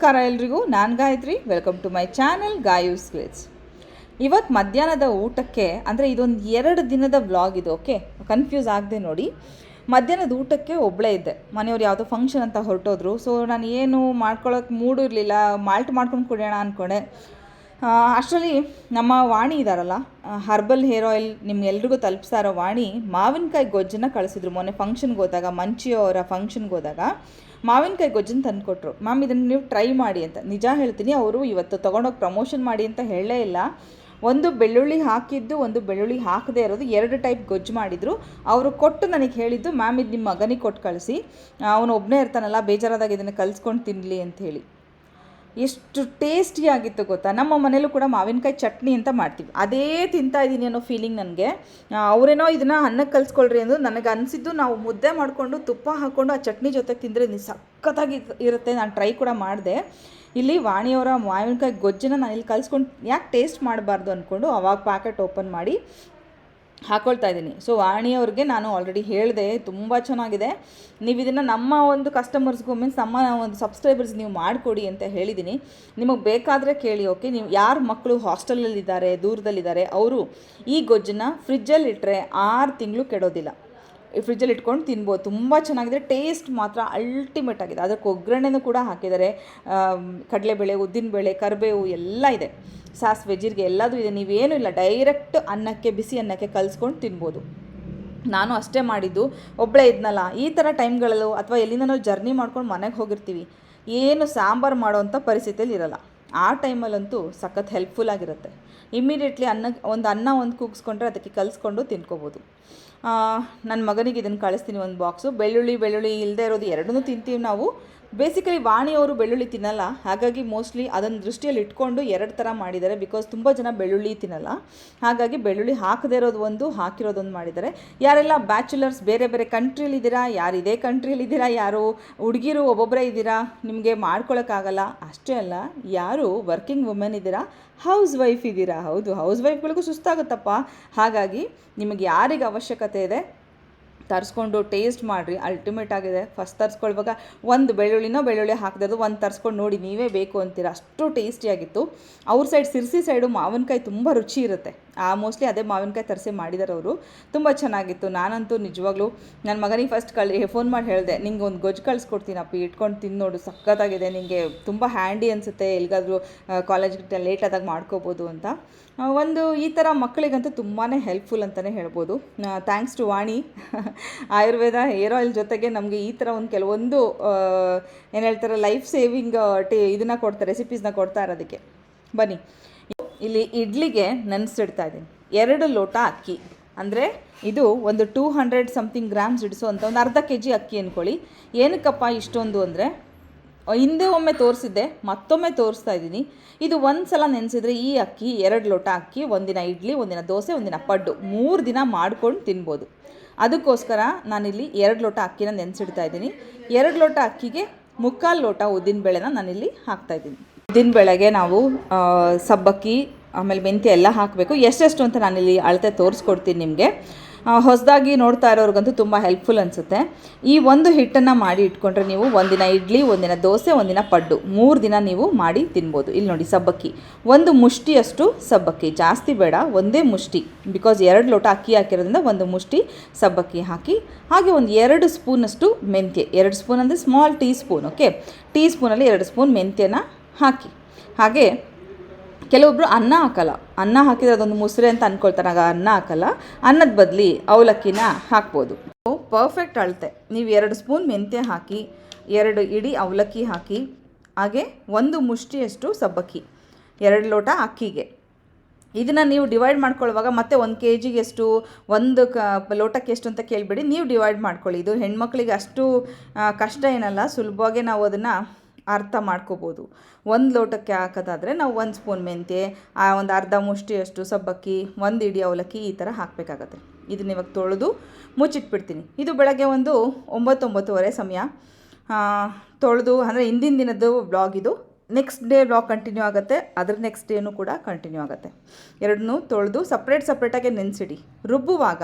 ನಮಸ್ಕಾರ ಎಲ್ರಿಗೂ, ನಾನು Gayathri. Welcome to my channel Gayu ಗ್ಲೇಟ್ಸ್ ಇವತ್ತು ಮಧ್ಯಾಹ್ನದ ಊಟಕ್ಕೆ, ಅಂದರೆ ಇದೊಂದು ಎರಡು ದಿನದ ವ್ಲಾಗ್ ಇದು ಓಕೆ ಕನ್ಫ್ಯೂಸ್ ಆಗದೆ ನೋಡಿ. ಮಧ್ಯಾಹ್ನದ ಊಟಕ್ಕೆ ಒಬ್ಬಳೇ ಇದ್ದೆ. ಮನೆಯವ್ರು ಯಾವುದೋ ಫಂಕ್ಷನ್ ಅಂತ ಹೊರಟೋದ್ರು. ಸೊ ನಾನು ಏನು ಮಾಡ್ಕೊಳ್ಳೋಕೆ ಮೂಡು ಇರಲಿಲ್ಲ. ಮಾಲ್ಟ್ ಮಾಡ್ಕೊಂಡು ಕುಡಿಯೋಣ ಅಂದ್ಕೊಂಡೆ ಅಷ್ಟರಲ್ಲಿ ನಮ್ಮ ವಾಣಿ ಇದ್ದಾರಲ್ಲ ಹರ್ಬಲ್ ಹೇರ್ ಆಯಿಲ್ ನಿಮ್ಗೆಲ್ರಿಗೂ ತಲುಪಿಸ್ತಾ ಇರೋ ವಾಣಿ ಮಾವಿನಕಾಯಿ ಗೊಜ್ಜನ್ನ ಕಳಿಸಿದ್ರು. ಮೊನ್ನೆ ಫಂಕ್ಷನ್ಗೆ ಹೋದಾಗ ಮಂಚಿಯವರ ಫಂಕ್ಷನ್ಗೆ ಹೋದಾಗ. ಮಾವಿನಕಾಯಿ ಗೊಜ್ಜನ್ನು ತಂದುಕೊಟ್ರು ಮ್ಯಾಮ್, ಇದನ್ನು ನೀವು ಟ್ರೈ ಮಾಡಿ ಅಂತ. ನಿಜ ಹೇಳ್ತೀನಿ, ಅವರು ಇವತ್ತು ತೊಗೊಂಡೋಗಿ ಪ್ರಮೋಷನ್ ಮಾಡಿ ಅಂತ ಹೇಳಲೇ ಇಲ್ಲ. ಒಂದು ಬೆಳ್ಳುಳ್ಳಿ ಹಾಕಿದ್ದು, ಒಂದು ಬೆಳ್ಳುಳ್ಳಿ ಹಾಕದೇ ಇರೋದು, ಎರಡು ಟೈಪ್ ಗೊಜ್ಜು ಮಾಡಿದರು. ಅವರು ಕೊಟ್ಟು ನನಗೆ ಹೇಳಿದ್ದು, ಮ್ಯಾಮ್, ಇದು ನಿಮ್ಮ ಮಗನಿಗೆ ಕೊಟ್ಟು ಕಳಿಸಿ. ಅವನು ಒಬ್ಬನೇ ಇರ್ತಾನಲ್ಲ, ಬೇಜಾರಾದಾಗ ಇದನ್ನು ಕಲಿಸ್ಕೊಂಡು ತಿನ್ನಲಿ ಅಂತ ಹೇಳಿ. ಎಷ್ಟು ಟೇಸ್ಟಿಯಾಗಿತ್ತು ಗೊತ್ತಾ? ನಮ್ಮ ಮನೇಲೂ ಕೂಡ ಮಾವಿನಕಾಯಿ ಚಟ್ನಿ ಅಂತ ಮಾಡ್ತೀವಿ. ಅದೇ ತಿಂತಾ ಇದ್ದೀನಿ ಅನ್ನೋ ಫೀಲಿಂಗ್ ನನಗೆ. ಅವರೇನೋ ಇದನ್ನು ಅನ್ನಕ್ಕೆ ಕಲಿಸ್ಕೊಳ್ರಿ ಅಂದು ನನಗೆ ಅನಿಸಿದ್ದು ನಾವು ಮುದ್ದೆ ಮಾಡಿಕೊಂಡು ತುಪ್ಪ ಹಾಕ್ಕೊಂಡು ಆ ಚಟ್ನಿ ಜೊತೆಗೆ ತಿಂದರೆ ನೀವು ಸಖತ್ತಾಗಿ ಇರುತ್ತೆ. ನಾನು ಟ್ರೈ ಕೂಡ ಮಾಡಿದೆ. ಇಲ್ಲಿ ವಾಣಿಯವರ ಮಾವಿನಕಾಯಿ ಗೊಜ್ಜನ್ನು ನಾನು ಇಲ್ಲಿ ಕಲ್ಸ್ಕೊಂಡು ಯಾಕೆ ಟೇಸ್ಟ್ ಮಾಡಬಾರ್ದು ಅಂದ್ಕೊಂಡು ಅವಾಗ ಪ್ಯಾಕೆಟ್ ಓಪನ್ ಮಾಡಿ ಹಾಕೊಳ್ತಾ ಇದ್ದೀನಿ. ಸೊ ವಾಣಿಯವ್ರಿಗೆ ನಾನು ಆಲ್ರೆಡಿ ಹೇಳಿದೆ, ತುಂಬ ಚೆನ್ನಾಗಿದೆ. ನೀವು ಇದನ್ನು ನಮ್ಮ ಒಂದು ಕಸ್ಟಮರ್ಸ್ಗೂ ಮೀನ್ಸ್ ನಮ್ಮ ಒಂದು ಸಬ್ಸ್ಕ್ರೈಬರ್ಸ್ ನೀವು ಮಾಡಿಕೊಡಿ ಅಂತ ಹೇಳಿದ್ದೀನಿ. ನಿಮಗೆ ಬೇಕಾದರೆ ಕೇಳಿ ಓಕೆ ನೀವು ಯಾರು ಮಕ್ಕಳು ಹಾಸ್ಟೆಲಲ್ಲಿದ್ದಾರೆ ದೂರದಲ್ಲಿದ್ದಾರೆ, ಅವರು ಈ ಗೊಜ್ಜನ್ನ ಫ್ರಿಜ್ಜಲ್ಲಿ ಇಟ್ಟರೆ ಆರು ತಿಂಗಳು ಕೆಡೋದಿಲ್ಲ. ಫ್ರಿಜ್ಜಲ್ಲಿ ಇಟ್ಕೊಂಡು ತಿನ್ಬೋದು. ತುಂಬ ಚೆನ್ನಾಗಿದೆ. ಟೇಸ್ಟ್ ಮಾತ್ರ ಅಲ್ಟಿಮೇಟ್ ಆಗಿದೆ. ಅದಕ್ಕೆ ಒಗ್ಗರಣೆನೂ ಕೂಡ ಹಾಕಿದ್ದಾರೆ. ಕಡಲೆಬೇಳೆ, ಉದ್ದಿನಬೇಳೆ, ಕರಿಬೇವು ಎಲ್ಲ ಇದೆ. ಸಾಸಿವೆ, ಜೀರಿಗೆ ಎಲ್ಲದೂ ಇದೆ. ನೀವೇನೂ ಇಲ್ಲ. ಡೈರೆಕ್ಟ್ ಅನ್ನಕ್ಕೆ, ಬಿಸಿ ಅನ್ನಕ್ಕೆ ಕಲಿಸ್ಕೊಂಡು ತಿನ್ಬೋದು. ನಾನು ಅಷ್ಟೇ ಮಾಡಿದ್ದು. ಒಬ್ಬಳೇ ಇದ್ನಲ್ಲ. ಈ ಥರ ಟೈಮ್ಗಳಲ್ಲೂ ಅಥವಾ ಎಲ್ಲಿಂದನೋ ಜರ್ನಿ ಮಾಡ್ಕೊಂಡು ಮನೆಗೆ ಹೋಗಿರ್ತೀವಿ. ಏನು ಸಾಂಬಾರು ಮಾಡೋವಂಥ ಪರಿಸ್ಥಿತಿಯಲ್ಲಿ ಇರಲ್ಲ. ಆ ಟೈಮಲ್ಲಂತೂ ಸಖತ್ ಹೆಲ್ಪ್ಫುಲ್ ಆಗಿರುತ್ತೆ. ಇಮ್ಮಿಡಿಯೇಟ್ಲಿ ಅನ್ನ, ಒಂದು ಅನ್ನ ಒಂದು ಕೂಗಿಸ್ಕೊಂಡ್ರೆ ಅದಕ್ಕೆ ಕಲಿಸ್ಕೊಂಡು ತಿನ್ಕೋಬೋದು. ನನ್ನ ಮಗನಿಗೆ ಇದನ್ನು ಕಳಿಸ್ತೀನಿ ಒಂದು ಬಾಕ್ಸು ಬೆಳ್ಳುಳ್ಳಿ ಬೆಳ್ಳುಳ್ಳಿ ಇಲ್ಲದೆ ಇರೋದು ಎರಡನ್ನೂ ತಿಂತೀವಿ ನಾವು. ಬೇಸಿಕಲಿ ವಾಣಿಯವರು ಬೆಳ್ಳುಳ್ಳಿ ತಿನ್ನಲ್ಲ. ಹಾಗಾಗಿ ಮೋಸ್ಟ್ಲಿ ಅದನ್ನು ದೃಷ್ಟಿಯಲ್ಲಿ ಇಟ್ಕೊಂಡು ಎರಡು ಥರ ಮಾಡಿದ್ದಾರೆ. ಬಿಕಾಸ್ ತುಂಬ ಜನ ಬೆಳ್ಳುಳ್ಳಿ ತಿನ್ನಲ್ಲ. ಹಾಗಾಗಿ ಬೆಳ್ಳುಳ್ಳಿ ಹಾಕದೇ ಇರೋದು ಒಂದು ಹಾಕಿರೋದೊಂದು ಮಾಡಿದ್ದಾರೆ. ಯಾರೆಲ್ಲ ಬ್ಯಾಚುಲರ್ಸ್ ಬೇರೆ ಬೇರೆ ಕಂಟ್ರಿಯಲ್ಲಿದ್ದೀರಾ ಯಾರು ಇದೇ ಕಂಟ್ರಿಯಲ್ಲಿದ್ದೀರಾ ಯಾರು ಹುಡುಗಿರು ಒಬ್ಬೊಬ್ಬರೇ ಇದ್ದೀರಾ? ನಿಮಗೆ ಮಾಡ್ಕೊಳಕ್ಕಾಗಲ್ಲ ಅಷ್ಟೇ ಅಲ್ಲ, ಯಾರು ವರ್ಕಿಂಗ್ ವುಮೆನ್ ಇದ್ದೀರಾ? ಹೌಸ್ ವೈಫ್ ಇದ್ದೀರಾ? ಹೌದು ಹೌಸ್ ವೈಫ್ಗಳಿಗೂ ಸುಸ್ತಾಗುತ್ತಪ್ಪ. ಹಾಗಾಗಿ ನಿಮಗೆ ಯಾರಿಗೆ ಅವಶ್ಯಕತೆ ಇದೆ? ತರಿಸ್ಕೊಂಡು ಟೇಸ್ಟ್ ಮಾಡಿರಿ ಅಲ್ಟಿಮೇಟ್ ಆಗಿದೆ. ಫಸ್ಟ್ ತರಿಸ್ಕೊಳ್ವಾಗ ಒಂದು ಬೆಳ್ಳುಳ್ಳಿನೋ ಬೆಳ್ಳುಳ್ಳಿ ಹಾಕಿದ್ರು ಒಂದು ತರಿಸ್ಕೊಂಡು ನೋಡಿ, ನೀವೇ ಬೇಕು ಅಂತೀರ. ಅಷ್ಟು ಟೇಸ್ಟಿಯಾಗಿತ್ತು ಅವ್ರ ಸೈಡ್ ಸಿರ್ಸಿ ಸೈಡು ಮಾವಿನಕಾಯಿ ತುಂಬ ರುಚಿ ಇರುತ್ತೆ. ಮೋಸ್ಟ್ಲಿ ಅದೇ ಮಾವಿನಕಾಯಿ ತರಿಸಿ ಮಾಡಿದಾರೆ ಅವರು. ತುಂಬ ಚೆನ್ನಾಗಿತ್ತು. ನಾನಂತೂ ನಿಜವಾಗ್ಲೂ ನನ್ನ ಮಗನಿಗೆ ಫಸ್ಟ್ ಕಳಿ ಫೋನ್ ಮಾಡಿ ಹೇಳಿದೆ, ನಿಂಗೆ ಒಂದು ಗೊಜ್ಜು ಕಳಿಸ್ಕೊಡ್ತೀನಪ್ಪ ಇಟ್ಕೊಂಡು ತಿಂದು ನೋಡು, ಸಖತ್ತಾಗಿದೆ ನಿಮಗೆ ತುಂಬ ಹ್ಯಾಂಡಿ ಅನಿಸುತ್ತೆ ಎಲ್ಲಿಗಾದರೂ ಕಾಲೇಜ್ಗೆ ಲೇಟ್ ಆದಾಗ ಮಾಡ್ಕೋಬೋದು ಅಂತ. ಒಂದು ಈ ಥರ ಮಕ್ಕಳಿಗಂತೂ ತುಂಬಾ ಹೆಲ್ಪ್ಫುಲ್ ಅಂತಲೇ ಹೇಳ್ಬೋದು. Thanks to Vani, Ayurveda hair oil ಜೊತೆಗೆ ನಮಗೆ ಈ ಥರ ಒಂದು ಕೆಲವೊಂದು ಏನು ಹೇಳ್ತಾರೆ ಲೈಫ್ ಸೇವಿಂಗ್ ಟೇ, ಇದನ್ನು ಕೊಡ್ತಾರೆ ರೆಸಿಪೀಸ್ನ ಕೊಡ್ತಾ ಇರೋದಕ್ಕೆ. ಬನ್ನಿ. ಇಲ್ಲಿ ಇಡ್ಲಿಗೆ ನೆನೆಸಿಡ್ತಾ ಇದ್ದೀನಿ. ಎರಡು ಲೋಟ ಅಕ್ಕಿ. ಅಂದರೆ ಇದು ಒಂದು ಟೂ ಹಂಡ್ರೆಡ್ ಸಮಥಿಂಗ್ ಗ್ರಾಮ್ಸ್ ಅಂತ ಒಂದು ಅರ್ಧ ಕೆ ಜಿ ಅಕ್ಕಿ ಅಂದ್ಕೊಳ್ಳಿ ಏನಕ್ಕಪ್ಪ ಇಷ್ಟೊಂದು ಅಂದರೆ ಹಿಂದೆ ಒಮ್ಮೆ ತೋರಿಸಿದ್ದೆ, ಮತ್ತೊಮ್ಮೆ ತೋರಿಸ್ತಾ ಇದ್ದೀನಿ. ಇದು ಒಂದು ಸಲ ನೆನೆಸಿದ್ರೆ ಈ ಅಕ್ಕಿ, ಎರಡು ಲೋಟ ಅಕ್ಕಿ, ಒಂದಿನ ಇಡ್ಲಿ, ಒಂದಿನ ದೋಸೆ, ಒಂದಿನ ಪಡ್ಡು, ಮೂರು ದಿನ ಮಾಡ್ಕೊಂಡು ತಿನ್ಬೋದು. ಅದಕ್ಕೋಸ್ಕರ ನಾನಿಲ್ಲಿ ಎರಡು ಲೋಟ ಅಕ್ಕಿನ ನೆನೆಸಿಡ್ತಾ ಇದ್ದೀನಿ. ಎರಡು ಲೋಟ ಅಕ್ಕಿಗೆ ಮುಕ್ಕಾಲು ಲೋಟ ಉದ್ದಿನಬೇಳೆನ ನಾನಿಲ್ಲಿ ಹಾಕ್ತಾಯಿದ್ದೀನಿ ಉದ್ದಿನಬೇಳೆಗೆ ನಾವು ಸಬ್ಬಕ್ಕಿ, ಆಮೇಲೆ ಮೆಂತ್ಯ ಎಲ್ಲ ಹಾಕಬೇಕು. ಎಷ್ಟೆಷ್ಟು ಅಂತ ನಾನಿಲ್ಲಿ ಅಳತೆ ತೋರಿಸ್ಕೊಡ್ತೀನಿ ನಿಮಗೆ. ಹೊಸದಾಗಿ ನೋಡ್ತಾ ಇರೋರಿಗಂತೂ ತುಂಬ ಹೆಲ್ಪ್ಫುಲ್ ಅನಿಸುತ್ತೆ. ಈ ಒಂದು ಹಿಟ್ಟನ್ನು ಮಾಡಿ ಇಟ್ಕೊಂಡ್ರೆ ನೀವು ಒಂದಿನ ಇಡ್ಲಿ, ಒಂದಿನ ದೋಸೆ, ಒಂದಿನ ಪಡ್ಡು, ಮೂರು ದಿನ ನೀವು ಮಾಡಿ ತಿನ್ಬೋದು. ಇಲ್ಲಿ ನೋಡಿ ಸಬ್ಬಕ್ಕಿ. ಒಂದು ಮುಷ್ಟಿಯಷ್ಟು ಸಬ್ಬಕ್ಕಿ. ಜಾಸ್ತಿ ಬೇಡ, ಒಂದೇ ಮುಷ್ಟಿ. ಬಿಕಾಸ್ ಎರಡು ಲೋಟ ಅಕ್ಕಿ ಹಾಕಿರೋದ್ರಿಂದ ಒಂದು ಮುಷ್ಟಿ ಸಬ್ಬಕ್ಕಿ ಹಾಕಿ, ಹಾಗೆ ಒಂದು ಎರಡು ಸ್ಪೂನಷ್ಟು ಮೆಂತ್ಯೆ. ಎರಡು ಸ್ಪೂನ್ ಅಂದರೆ small tea spoon okay tea ಸ್ಪೂನಲ್ಲಿ ಎರಡು ಸ್ಪೂನ್ ಮೆಂತ್ಯನ ಹಾಕಿ. ಹಾಗೆ ಕೆಲವೊಬ್ಬರು ಅನ್ನ ಹಾಕಲ್ಲ. ಅನ್ನ ಹಾಕಿದ್ರೆ ಅದೊಂದು ಮುಸ್ರೆ ಅಂತ ಅಂದ್ಕೊಳ್ತಾರೆ ಆಗ ಅನ್ನ ಹಾಕಲ್ಲ. ಅನ್ನದ ಬದಲಿ ಅವಲಕ್ಕಿನ ಹಾಕ್ಬೋದು. ಪರ್ಫೆಕ್ಟ್ ಅಳತೆ. ನೀವು ಎರಡು ಸ್ಪೂನ್ ಮೆಂತ್ಯ ಹಾಕಿ, ಎರಡು ಇಡೀ ಅವಲಕ್ಕಿ ಹಾಕಿ, ಹಾಗೆ ಒಂದು ಮುಷ್ಟಿಯಷ್ಟು ಸಬ್ಬಕ್ಕಿ, ಎರಡು ಲೋಟ ಅಕ್ಕಿಗೆ. ಇದನ್ನು ನೀವು ಡಿವೈಡ್ ಮಾಡ್ಕೊಳ್ಳುವಾಗ ಮತ್ತೆ ಒಂದು ಕೆ ಜಿಗೆ ಎಷ್ಟು ಒಂದು ಕ, ಲೋಟಕ್ಕೆ ಎಷ್ಟು ಅಂತ ಕೇಳಿಬಿಡಿ. ನೀವು ಡಿವೈಡ್ ಮಾಡ್ಕೊಳ್ಳಿ. ಇದು ಹೆಣ್ಮಕ್ಳಿಗೆ ಅಷ್ಟು ಕಷ್ಟ ಏನಲ್ಲ. ಸುಲಭವಾಗಿ ನಾವು ಅದನ್ನು ಅರ್ಥ ಮಾಡ್ಕೋಬೋದು. ಒಂದು ಲೋಟಕ್ಕೆ ಹಾಕೋದಾದರೆ ನಾವು ಒಂದು ಸ್ಪೂನ್ ಮೆಂತ್ಯ, ಆ ಒಂದು ಅರ್ಧ ಮುಷ್ಟಿಯಷ್ಟು ಸಬ್ಬಕ್ಕಿ, ಒಂದು ಇಡೀ ಅವಲಕ್ಕಿ ಈ ಥರ ಹಾಕಬೇಕಾಗತ್ತೆ. ಇದನ್ನ ಇವಾಗ ತೊಳೆದು ಮುಚ್ಚಿಟ್ಬಿಡ್ತೀನಿ. ಇದು ಬೆಳಗ್ಗೆ ಒಂದು ಒಂಬತ್ತೊಂಬತ್ತುವರೆ ಸಮಯ. ತೊಳೆದು ಅಂದರೆ ಹಿಂದಿನ ದಿನದ್ದು ಬ್ಲಾಗ್ ಇದು. ನೆಕ್ಸ್ಟ್ ಡೇ ಬ್ಲಾಗ್ ಕಂಟಿನ್ಯೂ ಆಗುತ್ತೆ. ಅದ್ರ ನೆಕ್ಸ್ಟ್ ಡೇನೂ ಕೂಡ ಕಂಟಿನ್ಯೂ ಆಗುತ್ತೆ. ಎರಡನ್ನೂ ತೊಳೆದು ಸಪ್ರೇಟ್ ಸಪ್ರೇಟಾಗಿ ನೆನೆಸಿಡಿ. ರುಬ್ಬುವಾಗ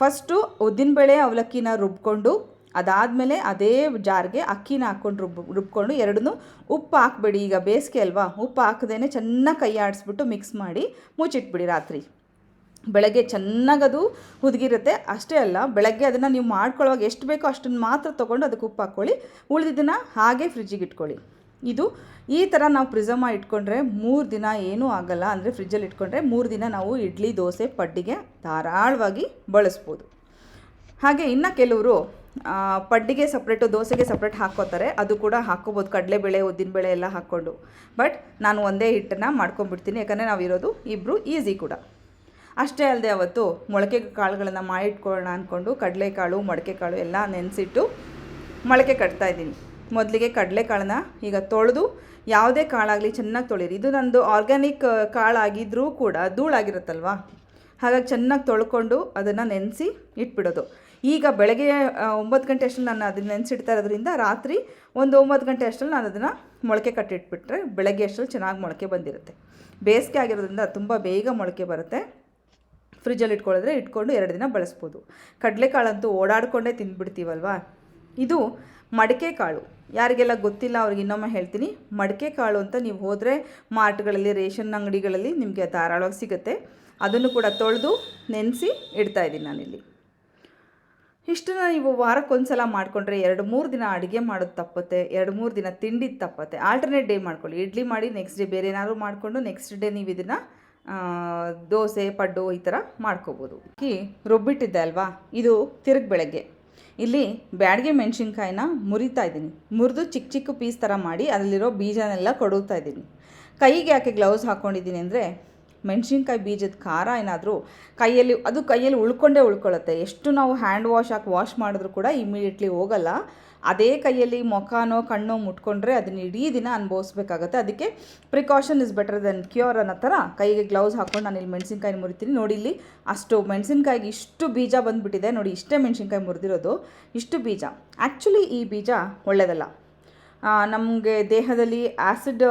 ಫಸ್ಟು ಉದ್ದಿನಬೇಳೆ ಅವಲಕ್ಕಿನ ರುಬ್ಕೊಂಡು ಅದಾದಮೇಲೆ ಅದೇ ಜಾರ್ಗೆ ಅಕ್ಕಿನ ಹಾಕ್ಕೊಂಡು ರುಬ್ ರುಬ್ಕೊಂಡು ಎರಡನ್ನೂ ಉಪ್ಪು ಹಾಕ್ಬೇಡಿ. ಈಗ ಬೇಸಿಗೆ ಅಲ್ವಾ? ಉಪ್ಪು ಹಾಕದೇನೆ ಚೆನ್ನಾಗಿ ಕೈ ಆಡಿಸ್ಬಿಟ್ಟು ಮಿಕ್ಸ್ ಮಾಡಿ ಮುಚ್ಚಿಟ್ಬಿಡಿ ರಾತ್ರಿ. ಬೆಳಗ್ಗೆ ಚೆನ್ನಾಗದು ಹುದುಗಿರುತ್ತೆ. ಅಷ್ಟೇ ಅಲ್ಲ, ಬೆಳಗ್ಗೆ ಅದನ್ನು ನೀವು ಮಾಡ್ಕೊಳ್ಳೋವಾಗ ಎಷ್ಟು ಬೇಕೋ ಅಷ್ಟನ್ನು ಮಾತ್ರ ತೊಗೊಂಡು ಅದಕ್ಕೆ ಉಪ್ಪು ಹಾಕ್ಕೊಳ್ಳಿ. ಉಳಿದಿದ್ದನ್ನು ಹಾಗೆ ಫ್ರಿಜ್ಜಿಗೆ ಇಟ್ಕೊಳ್ಳಿ. ಇದು ಈ ಥರ ನಾವು ಪ್ರಿಸಮ ಇಟ್ಕೊಂಡ್ರೆ ಮೂರು ದಿನ ಏನೂ ಆಗಲ್ಲ. ಅಂದರೆ ಫ್ರಿಜ್ಜಲ್ಲಿ ಇಟ್ಕೊಂಡ್ರೆ ಮೂರು ದಿನ ನಾವು ಇಡ್ಲಿ, ದೋಸೆ, ಪಡ್ಡಿಗೆ ಧಾರಾಳವಾಗಿ ಬಳಸ್ಬೋದು. ಹಾಗೆ ಇನ್ನು ಕೆಲವರು ಪಡ್ಡಿಗೆ ಸಪ್ರೇಟು ದೋಸೆಗೆ ಸಪ್ರೇಟ್ ಹಾಕ್ಕೋತಾರೆ. ಅದು ಕೂಡ ಹಾಕ್ಕೋಬೋದು. ಕಡಲೆಬೇಳೆ, ಉದ್ದಿನಬೇಳೆ ಎಲ್ಲ ಹಾಕ್ಕೊಂಡು. ಬಟ್ ನಾನು ಒಂದೇ ಹಿಟ್ಟನ್ನು ಮಾಡ್ಕೊಂಬಿಡ್ತೀನಿ ಯಾಕಂದರೆ ನಾವಿರೋದು ಇಬ್ಬರು ಈಸಿ ಕೂಡ. ಅಷ್ಟೇ ಅಲ್ಲದೆ ಅವತ್ತು ಮೊಳಕೆ ಕಾಳುಗಳನ್ನು ಮಾಡಿಟ್ಕೊಳ್ಳೋಣ ಅಂದ್ಕೊಂಡು ಕಡಲೆಕಾಳು ಕಾಳು ಎಲ್ಲ ನೆನೆಸಿಟ್ಟು ಮೊಳಕೆ ಕಟ್ತಾ ಇದ್ದೀನಿ. ಮೊದಲಿಗೆ ಕಡಲೆಕಾಳನ್ನ ಈಗ ತೊಳೆದು ಯಾವುದೇ ಕಾಳಾಗಲಿ ಚೆನ್ನಾಗಿ ತೊಳೀರಿ. ಇದು ನಂದು ಆರ್ಗ್ಯಾನಿಕ್ ಕಾಳಾಗಿದ್ದರೂ ಕೂಡ ಧೂಳಾಗಿರುತ್ತಲ್ವ? ಹಾಗಾಗಿ ಚೆನ್ನಾಗಿ ತೊಳ್ಕೊಂಡು ಅದನ್ನು ನೆನೆಸಿ ಇಟ್ಬಿಡೋದು. ಈಗ ಬೆಳಗ್ಗೆ ಒಂಬತ್ತು ಗಂಟೆ ಅಷ್ಟರಲ್ಲಿ ನಾನು ಅದನ್ನ ನೆನೆಸಿಡ್ತಾ ಇರೋದ್ರಿಂದ ರಾತ್ರಿ ಒಂದು ಒಂಬತ್ತು ಗಂಟೆ ಅಷ್ಟರಲ್ಲಿ ನಾನು ಅದನ್ನು ಮೊಳಕೆ ಕಟ್ಟಿಟ್ಬಿಟ್ರೆ ಬೆಳಗ್ಗೆ ಅಷ್ಟರಲ್ಲಿ ಚೆನ್ನಾಗಿ ಮೊಳಕೆ ಬಂದಿರುತ್ತೆ. ಬೇಸಿಗೆ ಆಗಿರೋದ್ರಿಂದ ತುಂಬ ಬೇಗ ಮೊಳಕೆ ಬರುತ್ತೆ. ಫ್ರಿಜ್ಜಲ್ಲಿ ಇಟ್ಕೊಳ್ಳಿದ್ರೆ ಇಟ್ಕೊಂಡು ಎರಡು ದಿನ ಬಳಸ್ಬೋದು. ಕಡಲೆಕಾಳಂತೂ ಓಡಾಡಿಕೊಂಡೇ ತಿಂದ್ಬಿಡ್ತೀವಲ್ವಾ? ಇದು ಮಡಿಕೆ ಕಾಳು. ಯಾರಿಗೆಲ್ಲ ಗೊತ್ತಿಲ್ಲ ಅವ್ರಿಗೆ ಇನ್ನೊಮ್ಮೆ ಹೇಳ್ತೀನಿ. ಮಡಿಕೆ ಕಾಳು ಅಂತ ನೀವು ಹೋದರೆ ಮಾರ್ಟ್ಗಳಲ್ಲಿ, ರೇಷನ್ ಅಂಗಡಿಗಳಲ್ಲಿ ನಿಮಗೆ ಧಾರಾಳವಾಗಿ ಸಿಗುತ್ತೆ. ಅದನ್ನು ಕೂಡ ತೊಳೆದು ನೆನೆಸಿ ಇಡ್ತಾ ಇದ್ದೀನಿ ನಾನಿಲ್ಲಿ. ಇಷ್ಟನ್ನ ನೀವು ವಾರಕ್ಕೊಂದು ಸಲ ಮಾಡಿಕೊಂಡ್ರೆ ಎರಡು ಮೂರು ದಿನ ಅಡುಗೆ ಮಾಡೋದು ತಪ್ಪತ್ತೆ, ಎರಡು ಮೂರು ದಿನ ತಿಂಡಿದ್ದು ತಪ್ಪತ್ತೆ. ಆಲ್ಟರ್ನೇಟ್ ಡೇ ಮಾಡ್ಕೊಳ್ಳಿ. ಇಡ್ಲಿ ಮಾಡಿ ನೆಕ್ಸ್ಟ್ ಡೇ ಬೇರೆ ಏನಾದರೂ ಮಾಡಿಕೊಂಡು ನೆಕ್ಸ್ಟ್ ಡೇ ನೀವು ಇದನ್ನು ದೋಸೆ, ಪಡ್ಡು ಈ ಥರ ಮಾಡ್ಕೋಬೋದು. ಅಕ್ಕಿ ರುಬ್ಬಿಟ್ಟಿದ್ದೆ ಅಲ್ವಾ? ಇದು ತಿರುಗಿ ಬೆಳಗ್ಗೆ. ಇಲ್ಲಿ ಬ್ಯಾಡಿಗೆ ಮೆಣಸಿನ್ಕಾಯಿನ ಮುರಿತಾ ಇದ್ದೀನಿ. ಮುರಿದು ಚಿಕ್ಕ ಚಿಕ್ಕ ಪೀಸ್ ಥರ ಮಾಡಿ ಅದರಲ್ಲಿರೋ ಬೀಜನೆಲ್ಲ ಕೊಡುತ್ತಾ ಇದ್ದೀನಿ. ಕೈಗೆ ಯಾಕೆ ಗ್ಲೌಸ್ ಹಾಕ್ಕೊಂಡಿದ್ದೀನಿ ಅಂದರೆ ಮೆಣಸಿನ್ಕಾಯಿ ಬೀಜದ ಖಾರ ಏನಾದರೂ ಕೈಯಲ್ಲಿ, ಅದು ಕೈಯಲ್ಲಿ ಉಳ್ಕೊಂಡೇ ಉಳ್ಕೊಳ್ಳುತ್ತೆ. ಎಷ್ಟು ನಾವು ಹ್ಯಾಂಡ್ ವಾಶ್ ಹಾಕಿ ವಾಶ್ ಮಾಡಿದ್ರು ಕೂಡ ಇಮಿಡಿಯೇಟ್ಲಿ ಹೋಗಲ್ಲ. ಅದೇ ಕೈಯಲ್ಲಿ ಮುಖನೋ, ಕಣ್ಣೋ ಮುಟ್ಕೊಂಡ್ರೆ ಅದನ್ನ ಇಡೀ ದಿನ ಅನುಭವಿಸ್ಬೇಕಾಗತ್ತೆ. ಅದಕ್ಕೆ precaution is better than cure ಅನ್ನೋ ಥರ ಕೈಗೆ ಗ್ಲೌಸ್ ಹಾಕ್ಕೊಂಡು ನಾನು ಇಲ್ಲಿ ಮೆಣಸಿನ್ಕಾಯಿ ಮುರಿತೀನಿ. ನೋಡಿ ಇಲ್ಲಿ ಅಷ್ಟು ಮೆಣಸಿನ್ಕಾಯಿಗೆ ಇಷ್ಟು ಬೀಜ ಬಂದುಬಿಟ್ಟಿದೆ. ನೋಡಿ ಇಷ್ಟೇ ಮೆಣಸಿನ್ಕಾಯಿ ಮುರಿದಿರೋದು. ಇಷ್ಟು ಬೀಜ. ಆ್ಯಕ್ಚುಲಿ ಈ ಬೀಜ ಒಳ್ಳೆಯದಲ್ಲ ನಮಗೆ ದೇಹದಲ್ಲಿ ಆ್ಯಸಿಡ್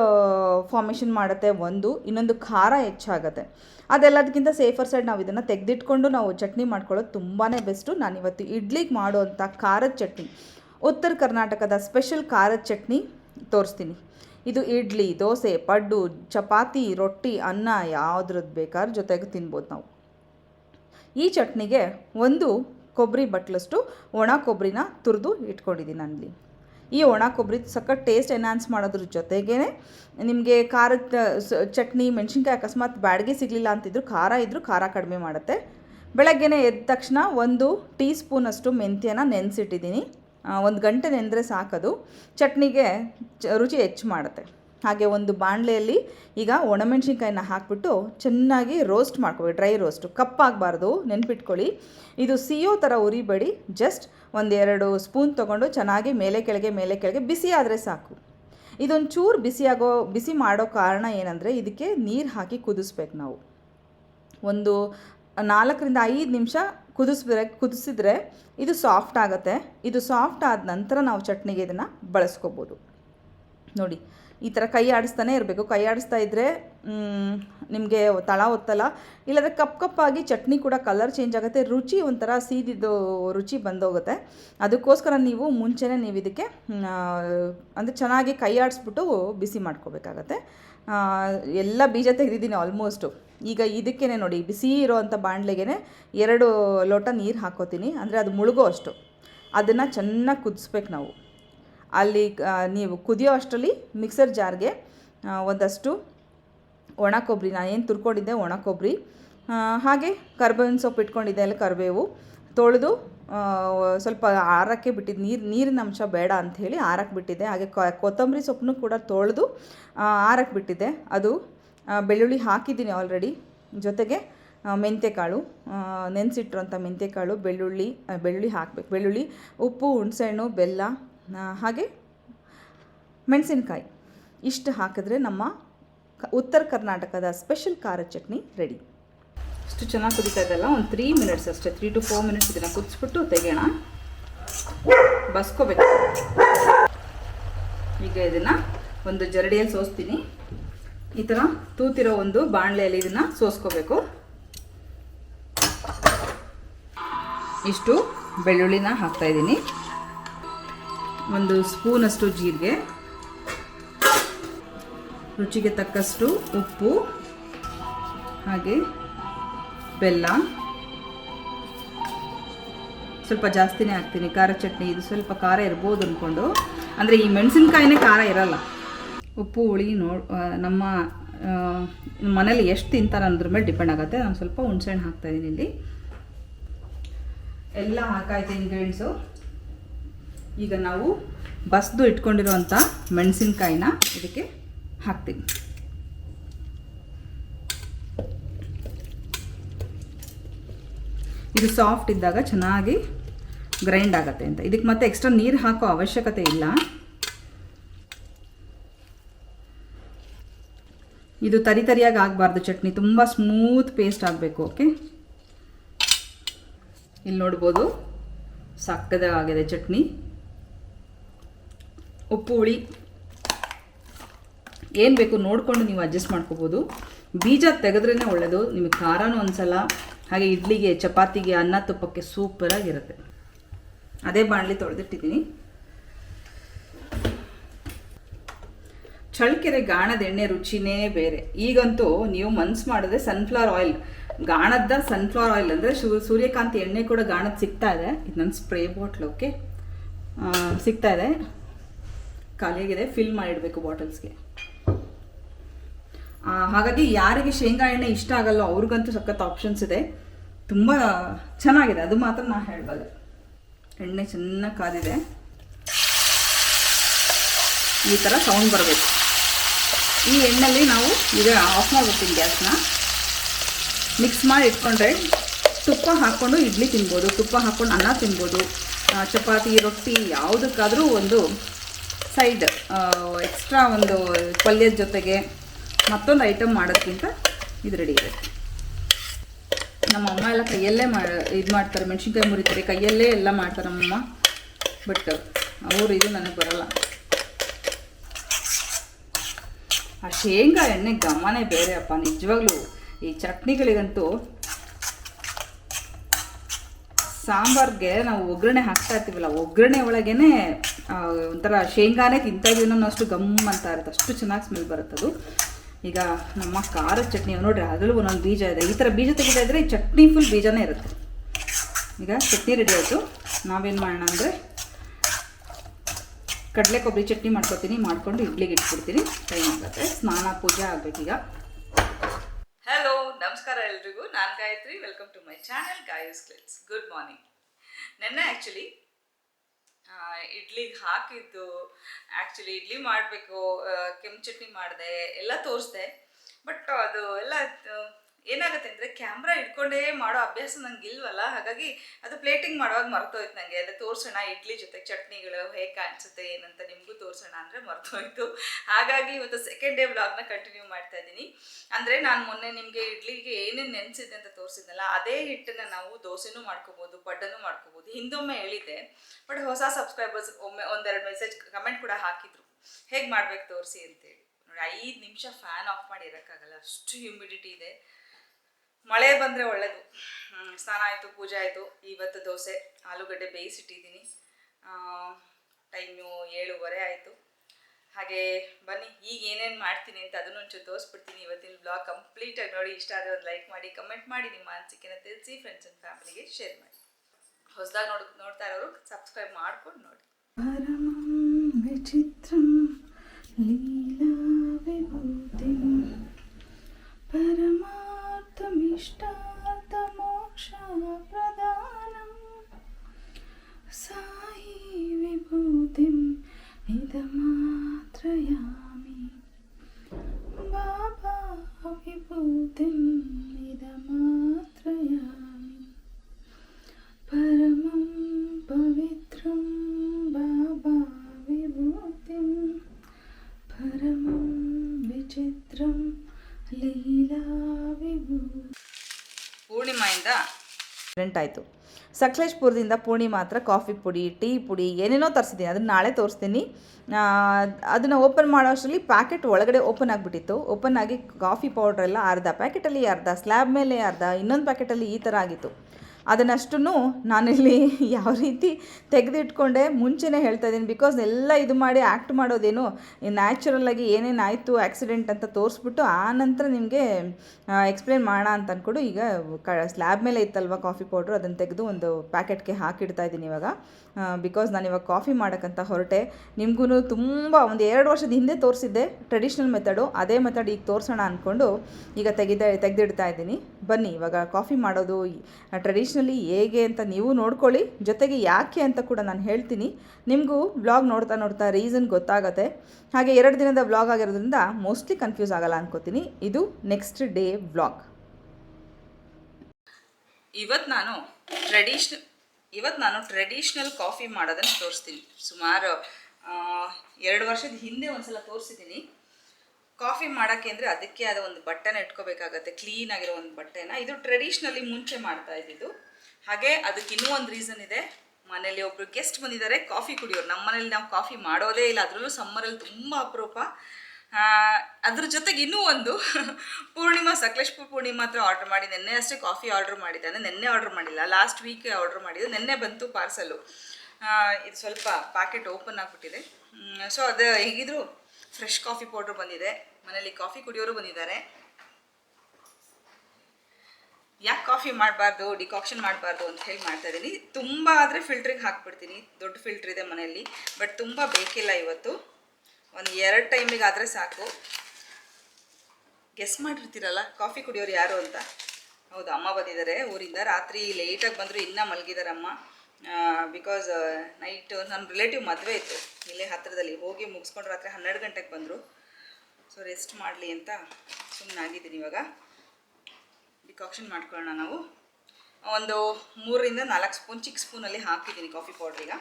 ಫಾರ್ಮೇಷನ್ ಮಾಡುತ್ತೆ ಒಂದು, ಇನ್ನೊಂದು ಖಾರ ಹೆಚ್ಚಾಗುತ್ತೆ. ಅದೆಲ್ಲದಕ್ಕಿಂತ ಸೇಫರ್ ಸೈಡ್ ನಾವು ಇದನ್ನು ತೆಗೆದಿಟ್ಕೊಂಡು ನಾವು ಚಟ್ನಿ ಮಾಡ್ಕೊಳ್ಳೋದು ತುಂಬಾ ಬೆಸ್ಟು ನಾನಿವತ್ತು ಇಡ್ಲಿಗೆ ಮಾಡುವಂಥ ಖಾರದ ಚಟ್ನಿ, ಉತ್ತರ ಕರ್ನಾಟಕದ ಸ್ಪೆಷಲ್ ಖಾರದ ಚಟ್ನಿ ತೋರಿಸ್ತೀನಿ. ಇದು ಇಡ್ಲಿ, ದೋಸೆ, ಪಡ್ಡು, ಚಪಾತಿ, ರೊಟ್ಟಿ, ಅನ್ನ ಯಾವುದ್ರದ್ದು ಬೇಕಾದ್ರೂ ಜೊತೆಗೆ ತಿನ್ಬೋದು ನಾವು. ಈ ಚಟ್ನಿಗೆ ಒಂದು ಕೊಬ್ಬರಿ ಬಟ್ಲಷ್ಟು ಒಣ ಕೊಬ್ಬರಿನ ತುರಿದು ಇಟ್ಕೊಂಡಿದ್ದೀನಿ ನಾನಿಲ್ಲಿ. ಈ ಒಣ ಕೊಬ್ಬರಿ ಸಖತ್ ಟೇಸ್ಟ್ ಎನ್ಹಾನ್ಸ್ ಮಾಡೋದ್ರ ಜೊತೆಗೇ ನಿಮಗೆ ಖಾರದ ಚಟ್ನಿ, ಮೆಣಸಿನ್ಕಾಯಿ ಅಕಸ್ಮಾತ್ ಬ್ಯಾಡ್ಗೆ ಸಿಗಲಿಲ್ಲ ಅಂತಿದ್ರು ಖಾರ ಇದ್ದರೂ ಖಾರ ಕಡಿಮೆ ಮಾಡುತ್ತೆ. ಬೆಳಗ್ಗೆನೇ ಎದ್ದ ತಕ್ಷಣ ಒಂದು ಟೀ ಸ್ಪೂನಷ್ಟು ಮೆಂತ್ಯನ ನೆನೆಸಿಟ್ಟಿದ್ದೀನಿ. ಒಂದು ಗಂಟೆ ನೆನೆದ್ರೆ ಸಾಕದು. ಚಟ್ನಿಗೆ ರುಚಿ ಹೆಚ್ಚು ಮಾಡುತ್ತೆ. ಹಾಗೆ ಒಂದು ಬಾಣಲೆಯಲ್ಲಿ ಈಗ ಒಣಮೆಣ್ಸಿನ್ಕಾಯಿನ ಹಾಕ್ಬಿಟ್ಟು ಚೆನ್ನಾಗಿ ರೋಸ್ಟ್ ಮಾಡ್ಕೋಬೇಕು ಡ್ರೈ ರೋಸ್ಟು ಕಪ್ಪಾಗಬಾರ್ದು, ನೆನ್ಪಿಟ್ಕೊಳ್ಳಿ. ಇದು ಸಿಯೋ ಥರ ಉರಿಬೇಡಿ. ಜಸ್ಟ್ ಒಂದೆರಡು ಸ್ಪೂನ್ ತೊಗೊಂಡು ಚೆನ್ನಾಗಿ ಮೇಲೆ ಕೆಳಗೆ ಮೇಲೆ ಕೆಳಗೆ ಬಿಸಿ ಆದರೆ ಸಾಕು. ಇದೊಂದು ಚೂರು ಬಿಸಿಯಾಗೋ ಬಿಸಿ ಮಾಡೋ ಕಾರಣ ಏನಂದರೆ ಇದಕ್ಕೆ ನೀರು ಹಾಕಿ ಕುದಿಸ್ಬೇಕು ನಾವು. ಒಂದು ನಾಲ್ಕರಿಂದ ಐದು ನಿಮಿಷ ಕುದಿಸಿದ್ರೆ ಕುದಿಸಿದ್ರೆ ಇದು ಸಾಫ್ಟ್ ಆಗುತ್ತೆ. ಇದು ಸಾಫ್ಟ್ ಆದ ನಂತರ ನಾವು ಚಟ್ನಿಗೆ ಇದನ್ನು ಬಳಸ್ಕೋಬೋದು. ನೋಡಿ ಈ ಥರ ಕೈ ಆಡಿಸ್ತಾನೆ ಇರಬೇಕು. ಕೈ ಆಡಿಸ್ತಾ ಇದ್ದರೆ ನಿಮಗೆ ತಳ ಒತ್ತಲ್ಲ. ಇಲ್ಲಾಂದರೆ ಕಪ್ ಕಪ್ಪಾಗಿ ಚಟ್ನಿ ಕೂಡ ಕಲರ್ ಚೇಂಜ್ ಆಗುತ್ತೆ. ರುಚಿ ಒಂಥರ ಸೀದಿದ್ದು ರುಚಿ ಬಂದೋಗುತ್ತೆ. ಅದಕ್ಕೋಸ್ಕರ ನೀವು ಮುಂಚೆನೇ ನೀವು ಇದಕ್ಕೆ ಅಂದರೆ ಚೆನ್ನಾಗಿ ಕೈ ಆಡಿಸ್ಬಿಟ್ಟು ಬಿಸಿ ಮಾಡ್ಕೋಬೇಕಾಗತ್ತೆ. ಎಲ್ಲ ಬೀಜ ತೆಗೆದಿದ್ದೀನಿ ಆಲ್ಮೋಸ್ಟು ಈಗ ಇದಕ್ಕೇ ನೋಡಿ, ಬಿಸಿ ಇರೋವಂಥ ಬಾಣಲೆಗೆ ಎರಡು ಲೋಟ ನೀರು ಹಾಕೋತೀನಿ. ಅಂದರೆ ಅದು ಮುಳುಗೋ ಅಷ್ಟು. ಅದನ್ನು ಚೆನ್ನಾಗಿ ಕುದಿಸ್ಬೇಕು ನಾವು. ಅಲ್ಲಿ ನೀವು ಕುದಿಯೋ ಅಷ್ಟರಲ್ಲಿ ಮಿಕ್ಸರ್ ಜಾರ್ಗೆ ಒಂದಷ್ಟು ಒಣ ಕೊಬ್ಬರಿ ನಾನು ಏನು ತುರ್ಕೊಂಡಿದ್ದೆ ಒಣ ಕೊಬ್ಬರಿ ಹಾಗೆ ಕರ್ಬೇವಿನ ಸೊಪ್ಪು ಇಟ್ಕೊಂಡಿದ್ದೆ ಅಲ್ಲಿ ಕರಿಬೇವು, ತೊಳೆದು ಸ್ವಲ್ಪ ಆರಕ್ಕೆ ಬಿಟ್ಟಿದ್ದು ನೀರು, ನೀರಿನ ಅಂಶ ಬೇಡ ಅಂಥೇಳಿ ಆರಕ್ಕೆ ಬಿಟ್ಟಿದ್ದೆ, ಹಾಗೆ ಕೊತ್ತಂಬರಿ ಸೊಪ್ಪನ್ನು ಕೂಡ ತೊಳೆದು ಆರಕ್ಕೆ ಬಿಟ್ಟಿದ್ದೆ, ಅದು ಬೆಳ್ಳುಳ್ಳಿ ಹಾಕಿದ್ದೀನಿ ಆಲ್ರೆಡಿ ಜೊತೆಗೆ ಮೆಂತ್ಯಕಾಳು ನೆನೆಸಿಟ್ಟಿರೋಂಥ ಮೆಂತ್ಯಕಾಳು, ಬೆಳ್ಳುಳ್ಳಿ ಬೆಳ್ಳುಳ್ಳಿ ಹಾಕಬೇಕು, ಬೆಳ್ಳುಳ್ಳಿ, ಉಪ್ಪು, ಹುಣಸೆಹಣ್ಣು, ಬೆಲ್ಲ ಹಾಗೆ ಮೆಣಸಿನ್ಕಾಯಿ. ಇಷ್ಟು ಹಾಕಿದ್ರೆ ನಮ್ಮ ಉತ್ತರ ಕರ್ನಾಟಕದ ಸ್ಪೆಷಲ್ ಖಾರ ಚಟ್ನಿ ರೆಡಿ ಇಷ್ಟು ಚೆನ್ನಾಗಿ ಕುದೀತಾ ಇದೆಲ್ಲ ಒಂದು ತ್ರೀ ಮಿನಿಟ್ಸ್ ಅಷ್ಟೇ ತ್ರೀ ಟು ಫೋರ್ ಮಿನಿಟ್ಸ್ ಇದನ್ನು ಕುದಿಸ್ಬಿಟ್ಟು ತೆಗೆಯೋಣ. ಬಸ್ಕೋಬೇಕು. ಈಗ ಇದನ್ನು ಒಂದು ಜರಡಿಯಲ್ಲಿ ಸೋಸ್ತೀನಿ. ಈ ಥರ ತೂತಿರೋ ಒಂದು ಬಾಣಲೆಯಲ್ಲಿ ಇದನ್ನು ಸೋಸ್ಕೋಬೇಕು. ಇಷ್ಟು ಬೆಳ್ಳುಳ್ಳಿನ ಹಾಕ್ತಾ ಇದ್ದೀನಿ ಒಂದು ಸ್ಪೂನಷ್ಟು ಜೀರಿಗೆ. ರುಚಿಗೆ ತಕ್ಕಷ್ಟು ಉಪ್ಪು, ಹಾಗೆ ಬೆಲ್ಲ. ಸ್ವಲ್ಪ ಜಾಸ್ತಿನೇ ಹಾಕ್ತೀನಿ. ಖಾರ ಚಟ್ನಿ, ಇದು ಸ್ವಲ್ಪ ಖಾರ ಇರ್ಬೋದು ಅಂದ್ಕೊಂಡು ಅಂದರೆ ಈ ಮೆಣಸಿನ್ಕಾಯಿನೇ ಖಾರ ಇರಲ್ಲ. ಉಪ್ಪು, ಹುಳಿ ನೋ ನಮ್ಮ ಮನೇಲಿ ಎಷ್ಟು ತಿಂತಾರೆ ಅಂದ್ರ ಮೇಲೆ ಡಿಪೆಂಡ್ ಆಗುತ್ತೆ. ನಾನು ಸ್ವಲ್ಪ ಹುಣ್ಸೆಹಣ್ಣು ಹಾಕ್ತಾಯಿದ್ದೀನಿ ಇಲ್ಲಿ. ಎಲ್ಲ ಹಾಕಾಯ್ತು ಇಂಗ್ರೀಡಿಯೆಂಟ್ಸು ಈಗ ನಾವು ಬಸ್ದು ಇಟ್ಕೊಂಡಿರುವಂಥ ಮೆಣಸಿನ್ಕಾಯಿನ ಇದಕ್ಕೆ ಹಾಕ್ತೀನಿ ಇದು ಸಾಫ್ಟ್ ಇದ್ದಾಗ ಚೆನ್ನಾಗಿ ಗ್ರೈಂಡ್ ಆಗುತ್ತೆ ಅಂತ. ಇದಕ್ಕೆ ಮತ್ತೆ ಎಕ್ಸ್ಟ್ರಾ ನೀರು ಹಾಕೋ ಅವಶ್ಯಕತೆ ಇಲ್ಲ. ಇದು ತರಿ ತರಿಯಾಗಿ ಆಗಬಾರ್ದು ಚಟ್ನಿ. ತುಂಬ ಸ್ಮೂತ್ ಪೇಸ್ಟ್ ಆಗಬೇಕು ಓಕೆ ಇಲ್ಲಿ ನೋಡ್ಬೋದು ಸಕ್ಕದಾಗಿದೆ ಚಟ್ನಿ. ಉಪ್ಪು ಹುಳಿ ಏನು ಬೇಕು ನೋಡಿಕೊಂಡು ನೀವು ಅಡ್ಜಸ್ಟ್ ಮಾಡ್ಕೋಬೋದು. ಬೀಜ ತೆಗೆದ್ರೇ ಒಳ್ಳೆಯದು ನಿಮಗೆ ಖಾರನೂ ಅನ್ಸಲ್ಲ ಹಾಗೆ ಇಡ್ಲಿಗೆ, ಚಪಾತಿಗೆ, ಅನ್ನ ತುಪ್ಪಕ್ಕೆ ಸೂಪರಾಗಿರುತ್ತೆ ಅದೇ ಬಾಣಲಿ ತೊಳೆದಿಟ್ಟಿದ್ದೀನಿ. ಚಳ್ಳಕೆರೆ ಗಾಣದ ಎಣ್ಣೆ ರುಚಿನೇ ಬೇರೆ. ಈಗಂತೂ ನೀವು ಮನ್ಸು ಮಾಡಿದ್ರೆ ಸನ್ಫ್ಲವರ್ ಆಯಿಲ್ ಗಾಣದ ಸನ್ಫ್ಲವರ್ ಆಯಿಲ್ ಅಂದರೆ ಸೂ, ಸೂರ್ಯಕಾಂತಿ ಎಣ್ಣೆ ಕೂಡ ಗಾಣದ ಸಿಗ್ತಾ ಇದೆ. ಇದು ನನ್ನ ಸ್ಪ್ರೇ ಬಾಟ್ಲ್ ಓಕೆ ಸಿಗ್ತಾ ಇದೆ. ಖಾಲಿಯಾಗಿದೆ ಫಿಲ್ ಮಾಡಿಡಬೇಕು ಬಾಟಲ್ಸ್ಗೆ ಹಾಗಾಗಿ ಯಾರಿಗೆ ಶೇಂಗಾ ಎಣ್ಣೆ ಇಷ್ಟ ಆಗಲ್ಲ, ಅವ್ರಿಗಂತೂ ಸಖತ್ ಆಪ್ಷನ್ಸ್ ಇದೆ. ತುಂಬ ಚೆನ್ನಾಗಿದೆ, ಅದು ಮಾತ್ರ ನಾನು ಹೇಳಬಲ್ಲೆ. ಎಣ್ಣೆ ಚೆನ್ನಾಗಿ ಕಾದಿದೆ. ಈ ಥರ ಸೌಂಡ್ ಬರಬೇಕು. ಈ ಎಣ್ಣೆಲಿ ನಾವು ಈಗ ಆಫ್ ಮಾಡ್ಬಿಡ್ತೀನಿ ಗ್ಯಾಸ್ನ. ಮಿಕ್ಸ್ ಮಾಡಿ ಇಟ್ಕೊಂಡ್ರೆ ತುಪ್ಪ ಹಾಕ್ಕೊಂಡು ಇಡ್ಲಿ ತಿನ್ಬೋದು, ತುಪ್ಪ ಹಾಕ್ಕೊಂಡು ಅನ್ನ ತಿನ್ಬೋದು ಚಪಾತಿ, ರೊಟ್ಟಿ ಯಾವುದಕ್ಕಾದರೂ ಒಂದು ಸೈಡ್ ಎಕ್ಸ್ಟ್ರಾ ಒಂದು ಪಲ್ಯದ ಜೊತೆಗೆ ಮತ್ತೊಂದು ಐಟಮ್ ಮಾಡೋದಕ್ಕಿಂತ ಇದು ರೆಡಿ ಇದೆ ನಮ್ಮ ಅಮ್ಮ ಎಲ್ಲ ಕೈಯಲ್ಲೇ ಮಾ, ಇದು ಮಾಡ್ತಾರೆ, ಮೆಣಸಿನ್ಕಾಯಿ ಮುರಿತಾರೆ, ಕೈಯಲ್ಲೇ ಎಲ್ಲ ಮಾಡ್ತಾರೆ ನಮ್ಮಮ್ಮ ಬಟ್ ಅವರು ಇದು ನನಗೆ ಬರಲ್ಲ. ಆ ಶೇಂಗಾ ಎಣ್ಣೆ ಗಮನೇ ಬೇರೆ ಅಪ್ಪ ನಿಜವಾಗ್ಲೂ. ಈ ಚಟ್ನಿಗಳಿಗಂತೂ ಸಾಂಬಾರ್ಗೆ ನಾವು ಒಗ್ಗರಣೆ ಹಾಕ್ತಾ ಇರ್ತೀವಲ್ಲ, ಒಗ್ಗರಣೆ ಒಳಗೇನೆ ಒಂಥರ ಶೇಂಗಾನೇ ತಿಂತಾ ಇದೀವಿ ಅನ್ನೋ ಅಷ್ಟು ಗಮ್ ಅಂತ ಇರುತ್ತೆ. ಅಷ್ಟು ಚೆನ್ನಾಗಿ ಸ್ಮೆಲ್ ಬರುತ್ತೆ ಅದು. ಈಗ ನಮ್ಮ ಖಾರದ ಚಟ್ನಿ ನೋಡ್ರಿ ಅದರಲ್ಲೂ ಒಂದೊಂದು ಬೀಜ ಇದೆ. ಈ ಥರ ಬೀಜ ತೆಗಿತಾ ಇದ್ರೆ ಈ ಚಟ್ನಿ ಫುಲ್ ಬೀಜನೇ ಇರುತ್ತೆ. ಈಗ ಚಟ್ನಿ ರೆಡಿ ಆಯಿತು. ನಾವೇನು ಮಾಡೋಣ ಅಂದರೆ ಕಡಲೆ ಕೊಬ್ಬರಿ ಚಟ್ನಿ ಮಾಡ್ಕೊತೀನಿ. ಮಾಡ್ಕೊಂಡು ಇಡ್ಲಿಗೆ ಇಟ್ಬಿಡ್ತೀನಿ. ಟೈಮ್ ಆಗುತ್ತೆ. ಸ್ನಾನ, ಪೂಜೆ ಆಗಬೇಕೀಗ. ಹಲೋ ನಮಸ್ಕಾರ ಎಲ್ರಿಗೂ. ನಾನು Gayathri. Welcome to my channel Gayus ಕ್ಲಿಟ್ಸ್ good morning ನೆನ್ನೆ ಆ್ಯಕ್ಚುಲಿ ಇಡ್ಲಿಗೆ ಹಾಕಿದ್ದು. ಆ್ಯಕ್ಚುಲಿ ಇಡ್ಲಿ ಮಾಡಬೇಕು ಕೆಂಪು ಚಟ್ನಿ ಮಾಡಿದೆ, ಎಲ್ಲ ತೋರಿಸ್ದೆ. ಬಟ್ ಅದು ಎಲ್ಲ ಏನಾಗುತ್ತೆ ಅಂದರೆ ಕ್ಯಾಮ್ರಾ ಇಟ್ಕೊಂಡೇ ಮಾಡೋ ಅಭ್ಯಾಸ ನಂಗೆ ಇಲ್ವಲ್ಲ? ಹಾಗಾಗಿ ಅದು ಪ್ಲೇಟಿಂಗ್ ಮಾಡುವಾಗ ಮರ್ತೋಯ್ತು ನನಗೆ ಎಲ್ಲ ತೋರಿಸೋಣ, ಇಡ್ಲಿ ಜೊತೆ ಚಟ್ನಿಗಳು ಹೇಗೆ ಕಾಣಿಸುತ್ತೆ, ಏನಂತ ನಿಮಗೂ ತೋರಿಸೋಣ ಅಂದರೆ ಮರ್ತೋಯ್ತು. ಹಾಗಾಗಿ ಇವತ್ತು ಸೆಕೆಂಡ್ ಡೇ ವ್ಲಾಗ್ನ ಕಂಟಿನ್ಯೂ ಮಾಡ್ತಾ ಇದ್ದೀನಿ. ಅಂದರೆ ನಾನು ಮೊನ್ನೆ ನಿಮಗೆ ಇಡ್ಲಿಗೆ ಏನೇನು ನೆನೆಸಿದೆ ಅಂತ ತೋರಿಸಿದ್ನಲ್ಲ, ಅದೇ ಹಿಟ್ಟನ್ನು ನಾವು ದೋಸೆನೂ ಮಾಡ್ಕೋಬೋದು ಪಡ್ಡನೂ ಮಾಡ್ಕೋಬೋದು. ಹಿಂದೊಮ್ಮೆ ಹೇಳಿದ್ದೆ, ಬಟ್ ಹೊಸ ಸಬ್ಸ್ಕ್ರೈಬರ್ಸ್ ಒಮ್ಮೆ ಒಂದೆರಡು ಮೆಸೇಜ್ ಕಮೆಂಟ್ ಕೂಡ ಹಾಕಿದ್ರು. ಹೇಗೆ ಮಾಡ್ಬೇಕು ತೋರಿಸಿ ಅಂತೇಳಿ. ನೋಡಿ, ಐದು ನಿಮಿಷ ಫ್ಯಾನ್ ಆಫ್ ಮಾಡಿ ಇರೋಕ್ಕಾಗಲ್ಲ. ಅಷ್ಟು ಹ್ಯೂಮಿಡಿಟಿ ಇದೆ. ಮಳೆ ಬಂದರೆ ಒಳ್ಳೆಯದು ಸ್ನಾನ ಆಯಿತು, ಪೂಜೆ ಆಯಿತು. ಇವತ್ತು ದೋಸೆ, ಆಲೂಗಡ್ಡೆ ಬೇಯಿಸಿಟ್ಟಿದ್ದೀನಿ. ಟೈಮು ಏಳುವರೆ ಆಯಿತು. ಹಾಗೆ ಬನ್ನಿ, ಈಗ ಏನೇನು ಮಾಡ್ತೀನಿ ಅಂತ ಅದನ್ನು ಒಂಚೂರು ತೋರಿಸ್ಬಿಡ್ತೀನಿ. ಇವತ್ತಿನ ಬ್ಲಾಗ್ ಕಂಪ್ಲೀಟಾಗಿ ನೋಡಿ, ಇಷ್ಟ ಆದರೆ ಲೈಕ್ ಮಾಡಿ ಕಮೆಂಟ್ ಮಾಡಿ, ನಿಮ್ಮ ಅನಿಸಿಕೆನ ತಿಳಿಸಿ ಫ್ರೆಂಡ್ಸ್ ಆ್ಯಂಡ್ ಫ್ಯಾಮಿಲಿಗೆ ಶೇರ್ ಮಾಡಿ. ಹೊಸದಾಗಿ ನೋಡ್, ನೋಡ್ತಾ ಇರೋರು ಸಬ್ಸ್ಕ್ರೈಬ್ ಮಾಡ್ಕೊಂಡು ನೋಡಿ. ಪರಮ ಲೀಲಾ ವಿಭೂತಿಂ परमार्थमिष्टार्थमोक्षप्रदानं सायि विभूतिम् इदमात्रयामि बाबा विभूतिम् इदमात्रयामि ರೆಂಟ್ ಆಯಿತು ಸಕಲೇಶ್ಪುರದಿಂದ ಪೂರ್ಣಿಮಾ ಮಾತ್ರ ಕಾಫಿ ಪುಡಿ, ಟೀ ಪುಡಿ, ಏನೇನೋ ತರಿಸಿದ್ದೀನಿ. ಅದನ್ನು ನಾಳೆ ತೋರಿಸ್ತೀನಿ. ಅದನ್ನು ಓಪನ್ ಮಾಡೋ ಅಷ್ಟರಲ್ಲಿ ಪ್ಯಾಕೆಟ್ ಒಳಗಡೆ ಓಪನ್ ಆಗಿಬಿಟ್ಟಿತ್ತು. ಓಪನ್ ಆಗಿ ಕಾಫಿ ಪೌಡ್ರೆಲ್ಲ ಅರ್ಧ ಪ್ಯಾಕೆಟಲ್ಲಿ ಅರ್ಧ, ಸ್ಲ್ಯಾಬ್ ಮೇಲೆ ಅರ್ಧ, ಇನ್ನೊಂದು ಪ್ಯಾಕೆಟಲ್ಲಿ ಈ ಥರ ಆಗಿತ್ತು. ಅದನ್ನಷ್ಟು ನಾನಿಲ್ಲಿ ಯಾವ ರೀತಿ ತೆಗೆದಿಟ್ಕೊಂಡೆ ಮುಂಚೆನೇ ಹೇಳ್ತಾ ಇದ್ದೀನಿ. ಬಿಕಾಸ್ ಎಲ್ಲ ಇದು ಮಾಡಿ ಆ್ಯಕ್ಟ್ ಮಾಡೋದೇನು ನ್ಯಾಚುರಲ್ಲಾಗಿ ಏನೇನು ಆಯಿತು ಆ್ಯಕ್ಸಿಡೆಂಟ್ ಅಂತ ತೋರಿಸ್ಬಿಟ್ಟು ಆ ನಂತರ ನಿಮಗೆ ಎಕ್ಸ್ಪ್ಲೇನ್ ಮಾಡೋಣ ಅಂತ ಅಂದ್ಕೊಂಡು ಈಗ ಕ ಸ್ಲ್ಯಾಬ್ ಮೇಲೆ ಇತ್ತಲ್ವ ಕಾಫಿ ಪೌಡ್ರು ಅದನ್ನು ತೆಗೆದು ಒಂದು ಪ್ಯಾಕೆಟ್ಗೆ ಹಾಕಿಡ್ತಾ ಇದ್ದೀನಿ ಇವಾಗ. ಬಿಕಾಸ್ ನಾನು ಇವಾಗ ಕಾಫಿ ಮಾಡೋಕ್ಕಂತ ಹೊರಟೆ. ನಿಮಗೂ ತುಂಬ ಒಂದು ಎರಡು ವರ್ಷದ ಹಿಂದೆ ತೋರಿಸಿದ್ದೆ ಟ್ರೆಡಿಷ್ನಲ್ ಮೆಥಡು ಅದೇ ಮೆಥಡ್ ಈಗ ತೋರಿಸೋಣ ಅಂದ್ಕೊಂಡು ಈಗ ತೆಗೆದ, ತೆಗೆದಿಡ್ತಾ ಇದ್ದೀನಿ. ಬನ್ನಿ, ಇವಾಗ ಕಾಫಿ ಮಾಡೋದು ಟ್ರೆಡಿಷ್ನಲಿ ಹೇಗೆ ಅಂತ ನೀವು ನೋಡ್ಕೊಳ್ಳಿ. ಜೊತೆಗೆ ಯಾಕೆ ಅಂತ ಕೂಡ ನಾನು ಹೇಳ್ತೀನಿ. ನಿಮಗೂ ವ್ಲಾಗ್ ನೋಡ್ತಾ ನೋಡ್ತಾ ರೀಸನ್ ಗೊತ್ತಾಗತ್ತೆ. ಹಾಗೆ ಎರಡು ದಿನದ ವ್ಲಾಗ್ ಆಗಿರೋದ್ರಿಂದ ಮೋಸ್ಟ್ಲಿ ಕನ್ಫ್ಯೂಸ್ ಆಗಲ್ಲ ಅನ್ಕೋತೀನಿ. ಇದು ನೆಕ್ಸ್ಟ್ ಡೇ ವ್ಲಾಗ್ ಇವತ್ತು ನಾನು ಟ್ರೆಡಿಷ್ನಲ್ ಇವತ್ತು ನಾನು ಟ್ರೆಡಿಷ್ನಲ್ ಕಾಫಿ ಮಾಡೋದನ್ನು ತೋರಿಸ್ತೀನಿ. ಸುಮಾರು ಎರಡು ವರ್ಷದ ಹಿಂದೆ ಒಂದ್ಸಲ ತೋರಿಸಿದ್ದೀನಿ. ಕಾಫಿ ಮಾಡೋಕ್ಕೆ ಅಂದರೆ ಅದಕ್ಕೆ ಆದ ಒಂದು ಬಟ್ಟೆನ ಇಟ್ಕೋಬೇಕಾಗತ್ತೆ ಕ್ಲೀನ್ ಆಗಿರೋ ಒಂದು ಬಟ್ಟೆನ. ಇದು ಟ್ರೆಡಿಷ್ನಲಿ ಮುಂಚೆ ಮಾಡ್ತಾ ಇದ್ದಿದ್ದು. ಹಾಗೆ ಅದಕ್ಕೆ ಇನ್ನೂ ಒಂದು ರೀಸನ್ ಇದೆ. ಮನೇಲಿ ಒಬ್ರು ಗೆಸ್ಟ್ ಬಂದಿದ್ದಾರೆ, ಕಾಫಿ ಕುಡಿಯೋರು. ನಮ್ಮ ಮನೇಲಿ ನಾವು ಕಾಫಿ ಮಾಡೋದೇ ಇಲ್ಲ, ಅದರಲ್ಲೂ ಸಮ್ಮರಲ್ಲಿ ತುಂಬ ಅಪರೂಪ. ಅದ್ರ ಜೊತೆಗೆ ಇನ್ನೂ ಒಂದು, ಪೂರ್ಣಿಮಾ ಸಕಲೇಶ್ಪುರ್ ಪೂರ್ಣಿಮಾ ಹತ್ರ ಆರ್ಡರ್ ಮಾಡಿ, ನಿನ್ನೆ ಅಷ್ಟೇ ಕಾಫಿ ಆರ್ಡರ್ ಮಾಡಿದ್ದೆ ಅಂದರೆ ನಿನ್ನೆ ಆರ್ಡರ್ ಮಾಡಿಲ್ಲ ಲಾಸ್ಟ್ ವೀಕ್ ಆರ್ಡರ್ ಮಾಡಿದ್ದು. ನಿನ್ನೆ ಬಂತು ಪಾರ್ಸಲು ಇದು ಸ್ವಲ್ಪ ಪ್ಯಾಕೆಟ್ ಓಪನ್ ಆಗಿಬಿಟ್ಟಿದೆ. ಸೊ ಅದು ಹೇಗಿದ್ರು ಫ್ರೆಶ್ ಕಾಫಿ ಪೌಡ್ರ್ ಬಂದಿದೆ. ಮನೇಲಿ ಕಾಫಿ ಕುಡಿಯೋರು ಬಂದಿದ್ದಾರೆ. ಯಾಕೆ ಕಾಫಿ ಮಾಡಬಾರ್ದು ಡಿಕಾಕ್ಷನ್ ಮಾಡಬಾರ್ದು ಅಂತ ಹೇಳಿ ಮಾಡ್ತಾ ಇದ್ದೀನಿ. ತುಂಬ ಆದರೆ ಫಿಲ್ಟ್ರಿಗೆ ಹಾಕ್ಬಿಡ್ತೀನಿ. ದೊಡ್ಡ ಫಿಲ್ಟ್ರ್ ಇದೆ ಮನೆಯಲ್ಲಿ ಬಟ್ ತುಂಬ ಬೇಕಿಲ್ಲ ಇವತ್ತು. ಒಂದು ಎರಡು ಟೈಮಿಗೆ ಆದರೆ ಸಾಕು. ಗೆಸ್ ಮಾಡಿರ್ತೀರಲ್ಲ ಕಾಫಿ ಕುಡಿಯೋರು ಯಾರು ಅಂತ? ಹೌದು, ಅಮ್ಮ ಬಂದಿದ್ದಾರೆ ಊರಿಂದ. ರಾತ್ರಿ ಲೇಟಾಗಿ ಬಂದರು ಇನ್ನೂ ಮಲಗಿದಾರಮ್ಮ. ಬಿಕಾಸ್ ನೈಟ್ ನನ್ನ ರಿಲೇಟಿವ್ ಮದುವೆ ಇತ್ತು. ಇಲ್ಲೇ ಹತ್ತಿರದಲ್ಲಿ ಹೋಗಿ ಮುಗಿಸ್ಕೊಂಡು ರಾತ್ರಿ ಹನ್ನೆರಡು ಗಂಟೆಗೆ ಬಂದರು. ಸೊ ರೆಸ್ಟ್ ಮಾಡಲಿ ಅಂತ ಸುಮ್ಮನಾಗಿದ್ದೀನಿ ಇವಾಗ. ಡಿಕಾಕ್ಷನ್ ಮಾಡ್ಕೊಳ್ಳೋಣ ನಾವು. ಒಂದು ಮೂರರಿಂದ ನಾಲ್ಕು ಸ್ಪೂನ್, ಚಿಕ್ಕ ಸ್ಪೂನಲ್ಲಿ ಹಾಕಿದ್ದೀನಿ ಕಾಫಿ ಪೌಡ್ರೀಗ